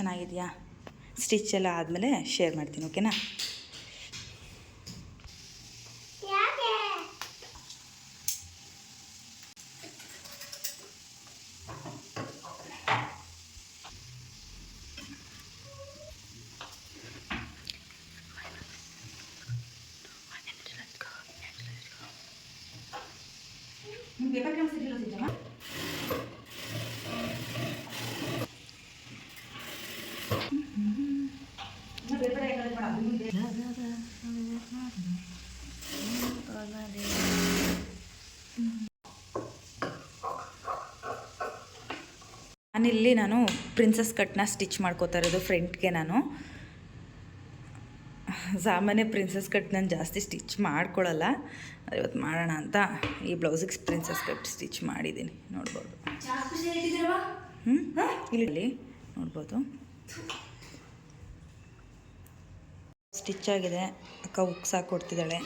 ಚೆನ್ನಾಗಿದೆಯಾ? ಸ್ಟಿಚ್ ಎಲ್ಲ ಆದಮೇಲೆ ಶೇರ್ ಮಾಡ್ತೀನಿ ಓಕೆನಾ ನಾನಿಲ್ಲಿ ನಾನು ಪ್ರಿನ್ಸಸ್ ಕಟ್ನ ಸ್ಟಿಚ್ ಮಾಡ್ಕೋತಾ ಇರೋದು ಫ್ರೆಂಟ್ಗೆ ನಾನು. ಸಾಮಾನ್ಯ ಪ್ರಿನ್ಸಸ್ ಕಟ್ ನಾನು ಜಾಸ್ತಿ ಸ್ಟಿಚ್ ಮಾಡ್ಕೊಳ್ಳಲ್ಲ ಇವತ್ತು ಮಾಡೋಣ ಅಂತ ಈ ಬ್ಲೌಸಿಗೆ ಪ್ರಿನ್ಸಸ್ ಕಟ್ ಸ್ಟಿಚ್ ಮಾಡಿದ್ದೀನಿ ನೋಡ್ಬೋದು. ಹ್ಞೂ ಇಲ್ಲಿ ನೋಡ್ಬೋದು. ಸ್ಟಿಚ್ ಆಗಿದೆ. ಅಕ್ಕ ಉಕ್ಸ್ ಕೊಡ್ತಿದ್ದಾಳೆ.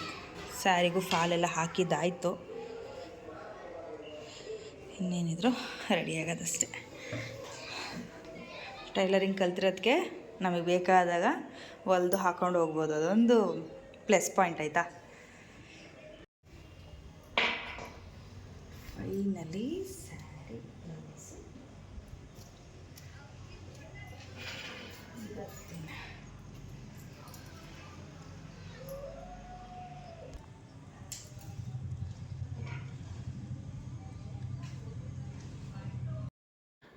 ಸ್ಯಾರಿಗೂ ಫಾಲೆಲ್ಲ ಹಾಕಿದ್ದಾಯಿತು. ಇನ್ನೇನಿದ್ರು ರೆಡಿ ಆಗೋದಷ್ಟೇ. ಟೈಲರಿಂಗ್ ಕಲ್ತಿರೋದಕ್ಕೆ ನಮಗೆ ಬೇಕಾದಾಗ ಹೊಲ್ದು ಹಾಕೊಂಡು ಹೋಗ್ಬೋದು. ಅದೊಂದು ಪ್ಲಸ್ ಪಾಯಿಂಟ್ ಆಯಿತಾ? ಫೈನಲಿ ಸ್ಯಾರಿ ಬ್ಲೌಸ್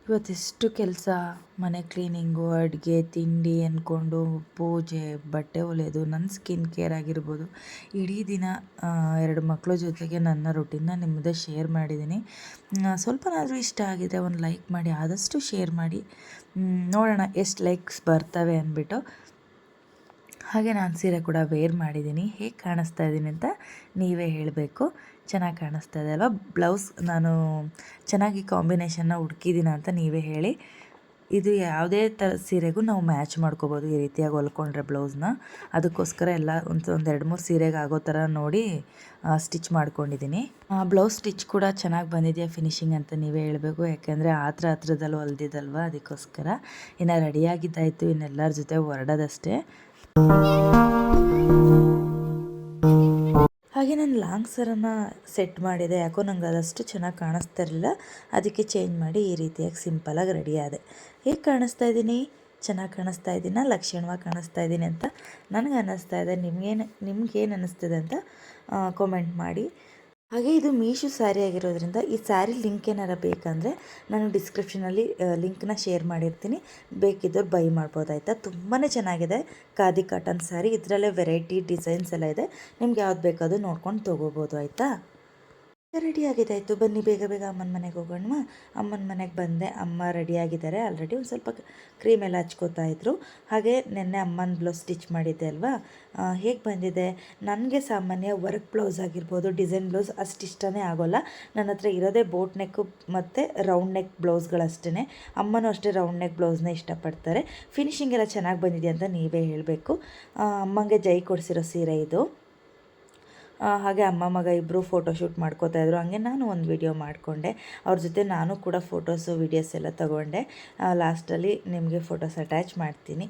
ಇವತ್ತೆಷ್ಟು ಕೆಲಸ, ಮನೆ ಕ್ಲೀನಿಂಗು, ಅಡುಗೆ, ತಿಂಡಿ ಅಂದ್ಕೊಂಡು ಪೂಜೆ, ಬಟ್ಟೆ ಹೊಲಿಯೋದು ನನ್ನ ಸ್ಕಿನ್ ಕೇರ್ ಆಗಿರ್ಬೋದು. ಇಡೀ ದಿನ ಎರಡು ಮಕ್ಕಳ ಜೊತೆಗೆ ನನ್ನ ರೊಟೀನ್ನ ನಿಮ್ಮ ಶೇರ್ ಮಾಡಿದ್ದೀನಿ ಸ್ವಲ್ಪನಾದರೂ ಇಷ್ಟ ಆಗಿದೆ ಒಂದು ಲೈಕ್ ಮಾಡಿ, ಆದಷ್ಟು ಶೇರ್ ಮಾಡಿ. ನೋಡೋಣ ಎಷ್ಟು ಲೈಕ್ಸ್ ಬರ್ತವೆ ಅಂದ್ಬಿಟ್ಟು ಹಾಗೆ ನಾನು ಸೀರೆ ಕೂಡ ವೇರ್ ಮಾಡಿದ್ದೀನಿ ಹೇಗೆ ಕಾಣಿಸ್ತಾ ಇದ್ದೀನಿ ಅಂತ ನೀವೇ ಹೇಳಬೇಕು. ಚೆನ್ನಾಗಿ ಕಾಣಿಸ್ತಾ ಇದೆ ಅಲ್ವಾ? ಬ್ಲೌಸ್ ನಾನು ಚೆನ್ನಾಗಿ ಕಾಂಬಿನೇಷನ್ನ ಹುಡ್ಕಿದ್ದೀನ ಅಂತ ನೀವೇ ಹೇಳಿ. ಇದು ಯಾವುದೇ ಥರ ಸೀರೆಗೂ ನಾವು ಮ್ಯಾಚ್ ಮಾಡ್ಕೋಬೋದು ಈ ರೀತಿಯಾಗಿ ಹೊಲ್ಕೊಂಡ್ರೆ ಬ್ಲೌಸ್ನ. ಅದಕ್ಕೋಸ್ಕರ ಎಲ್ಲ ಒಂದು ಒಂದು ಎರಡು ಮೂರು ಸೀರೆಗೆ ಆಗೋ ಥರ ನೋಡಿ ಸ್ಟಿಚ್ ಮಾಡ್ಕೊಂಡಿದ್ದೀನಿ ಬ್ಲೌಸ್ ಸ್ಟಿಚ್ ಕೂಡ ಚೆನ್ನಾಗಿ ಬಂದಿದೆಯಾ ಫಿನಿಶಿಂಗ್ ಅಂತ ನೀವೇ ಹೇಳಬೇಕು. ಯಾಕೆಂದರೆ ಹತ್ರ ಹತ್ರದಲ್ಲಿ ಹೊಲ್ದಿದ್ದಲ್ವ ಅದಕ್ಕೋಸ್ಕರ. ಇನ್ನು ರೆಡಿಯಾಗಿದ್ದಾಯಿತು ಇನ್ನೆಲ್ಲರ ಜೊತೆ ಹೊರಡೋದಷ್ಟೇ. ಹಾಗೆ ನಾನು ಲಾಂಗ್ ಸರನ್ನು ಸೆಟ್ ಮಾಡಿದೆ. ಯಾಕೋ ನಂಗೆ ಅದಷ್ಟು ಚೆನ್ನಾಗಿ ಕಾಣಿಸ್ತಾ ಇರಲಿಲ್ಲ. ಅದಕ್ಕೆ ಚೇಂಜ್ ಮಾಡಿ ಈ ರೀತಿಯಾಗಿ ಸಿಂಪಲಾಗಿ ರೆಡಿ ಆದೆ. ಹೇಗೆ ಕಾಣಿಸ್ತಾ ಇದ್ದೀನಿ? ಚೆನ್ನಾಗಿ ಕಾಣಿಸ್ತಾ ಇದ್ದೀನ? ಲಕ್ಷಣವಾಗಿ ಕಾಣಿಸ್ತಾ ಇದ್ದೀನಿ ಅಂತ ನನಗೆ ಅನ್ನಿಸ್ತಾ ಇದೆ. ನಿಮಗೇನು, ನಿಮ್ಗೇನು ಅನ್ನಿಸ್ತಿದೆ ಅಂತ ಕಾಮೆಂಟ್ ಮಾಡಿ. ಹಾಗೆ ಇದು ಮೀಶೋ ಸ್ಯಾರಿ ಆಗಿರೋದ್ರಿಂದ ಈ ಸ್ಯಾರಿ ಲಿಂಕ್ ಏನಾರ ಬೇಕಂದರೆ ನಾನು ಡಿಸ್ಕ್ರಿಪ್ಷನಲ್ಲಿ ಲಿಂಕ್ನ ಶೇರ್ ಮಾಡಿರ್ತೀನಿ. ಬೇಕಿದ್ದವ್ರು ಬೈ ಮಾಡ್ಬೋದಾಯ್ತಾ ತುಂಬಾ ಚೆನ್ನಾಗಿದೆ ಖಾದಿ ಕಾಟನ್ ಸ್ಯಾರಿ. ಇದರಲ್ಲೇ ವೆರೈಟಿ ಡಿಸೈನ್ಸ್ ಎಲ್ಲ ಇದೆ. ನಿಮ್ಗೆ ಯಾವ್ದು ಬೇಕಾದ್ರೂ ನೋಡ್ಕೊಂಡು ತೊಗೋಬೋದು, ಆಯಿತಾ? ರೆಡಿ ಆಗಿದ್ದಾಯಿತು ಬನ್ನಿ, ಬೇಗ ಬೇಗ ಅಮ್ಮನ ಮನೆಗೆ ಹೋಗೋಣ ಅಮ್ಮನ ಮನೆಗೆ ಬಂದೆ. ಅಮ್ಮ ರೆಡಿ ಆಗಿದ್ದಾರೆ ಆಲ್ರೆಡಿ ಒಂದು ಸ್ವಲ್ಪ ಕ್ರೀಮ್ ಎಲ್ಲ ಹಚ್ಕೋತಾ ಇದ್ರು. ಹಾಗೆ ನಿನ್ನೆ ಅಮ್ಮನ ಬ್ಲೌಸ್ ಸ್ಟಿಚ್ ಮಾಡಿದ್ದೆ ಅಲ್ವಾ? ಹೇಗೆ ಬಂದಿದೆ? ನನಗೆ ಸಾಮಾನ್ಯ ವರ್ಕ್ ಬ್ಲೌಸ್ ಆಗಿರ್ಬೋದು ಡಿಸೈನ್ ಬ್ಲೌಸ್ ಅಷ್ಟಿಷ್ಟನೇ ಆಗೋಲ್ಲ. ನನ್ನ ಹತ್ರ ಇರೋದೇ ಬೋಟ್ ನೆಕ್ಕು ಮತ್ತು ರೌಂಡ್ ನೆಕ್ ಬ್ಲೌಸ್ಗಳಷ್ಟೇ ಅಮ್ಮನೂ ಅಷ್ಟೇ ರೌಂಡ್ ನೆಕ್ ಬ್ಲೌಸ್ನ ಇಷ್ಟಪಡ್ತಾರೆ. ಫಿನಿಷಿಂಗ್ ಎಲ್ಲ ಚೆನ್ನಾಗಿ ಬಂದಿದೆ ಅಂತ ನೀವೇ ಹೇಳಬೇಕು. ಅಮ್ಮಂಗೆ ಜೈ ಕೊಡಿಸಿರೋ ಸೀರೆ ಇದು. ಹಾಗೆ ಅಮ್ಮ ಮಗ ಇಬ್ಬರು ಫೋಟೋಶೂಟ್ ಮಾಡ್ಕೋತಾ ಇದ್ರು. ಹಂಗೆ ನಾನು ಒಂದು ವಿಡಿಯೋ ಮಾಡಿಕೊಂಡೆ. ಅವ್ರ ಜೊತೆ ನಾನು ಕೂಡ ಫೋಟೋಸು ವೀಡಿಯೋಸ್ ಎಲ್ಲ ತಗೊಂಡೆ. ಲಾಸ್ಟಲ್ಲಿ ನಿಮಗೆ ಫೋಟೋಸ್ ಅಟ್ಯಾಚ್ ಮಾಡ್ತೀನಿ.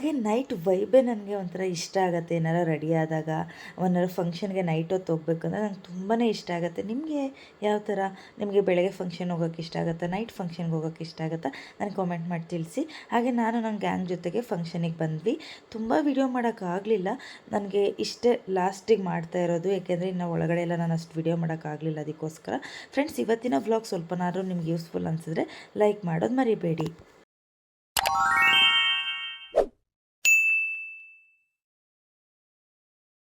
ಹಾಗೆ ನೈಟ್ ವೈಬೇ ನನಗೆ ಒಂಥರ ಇಷ್ಟ ಆಗುತ್ತೆ. ಏನಾರ ರೆಡಿ ಆದಾಗ ಒಂದರ ಫಂಕ್ಷನ್ಗೆ ನೈಟ್ ಹೊತ್ತು ಹೋಗ್ಬೇಕಂದ್ರೆ ನಂಗೆ ತುಂಬಾ ಇಷ್ಟ ಆಗುತ್ತೆ. ನಿಮಗೆ ಯಾವ ಥರ ನಿಮಗೆ ಬೆಳಗ್ಗೆ ಫಂಕ್ಷನ್ ಹೋಗೋಕ್ಕೆ ಇಷ್ಟ ಆಗುತ್ತಾ? ನೈಟ್ ಫಂಕ್ಷನ್ಗೆ ಹೋಗೋಕ್ಕೆ ಇಷ್ಟ ಆಗುತ್ತಾ? ನನಗೆ ಕಾಮೆಂಟ್ ಮಾಡಿ ತಿಳಿಸಿ. ಹಾಗೆ ನಾನು ನನ್ನ ಗ್ಯಾಂಗ್ ಜೊತೆಗೆ ಫಂಕ್ಷನಿಗೆ ಬಂದ್ವಿ. ತುಂಬ ವಿಡಿಯೋ ಮಾಡೋಕ್ಕಾಗಲಿಲ್ಲ ನನಗೆ ಇಷ್ಟೇ ಲಾಸ್ಟಿಗೆ ಮಾಡ್ತಾ ಇರೋದು. ಯಾಕೆಂದರೆ ಇನ್ನು ಒಳಗಡೆ ಎಲ್ಲ ನಾನು ಅಷ್ಟು ವಿಡಿಯೋ ಮಾಡೋಕ್ಕಾಗಲಿಲ್ಲ ಅದಕ್ಕೋಸ್ಕರ. ಫ್ರೆಂಡ್ಸ್ ಇವತ್ತಿನ ವ್ಲಾಗ್ ಸ್ವಲ್ಪನಾದ್ರೂ ನಿಮ್ಗೆ ಯೂಸ್ಫುಲ್ ಅನಿಸಿದ್ರೆ ಲೈಕ್ ಮಾಡೋದು ಮರಿಬೇಡಿ.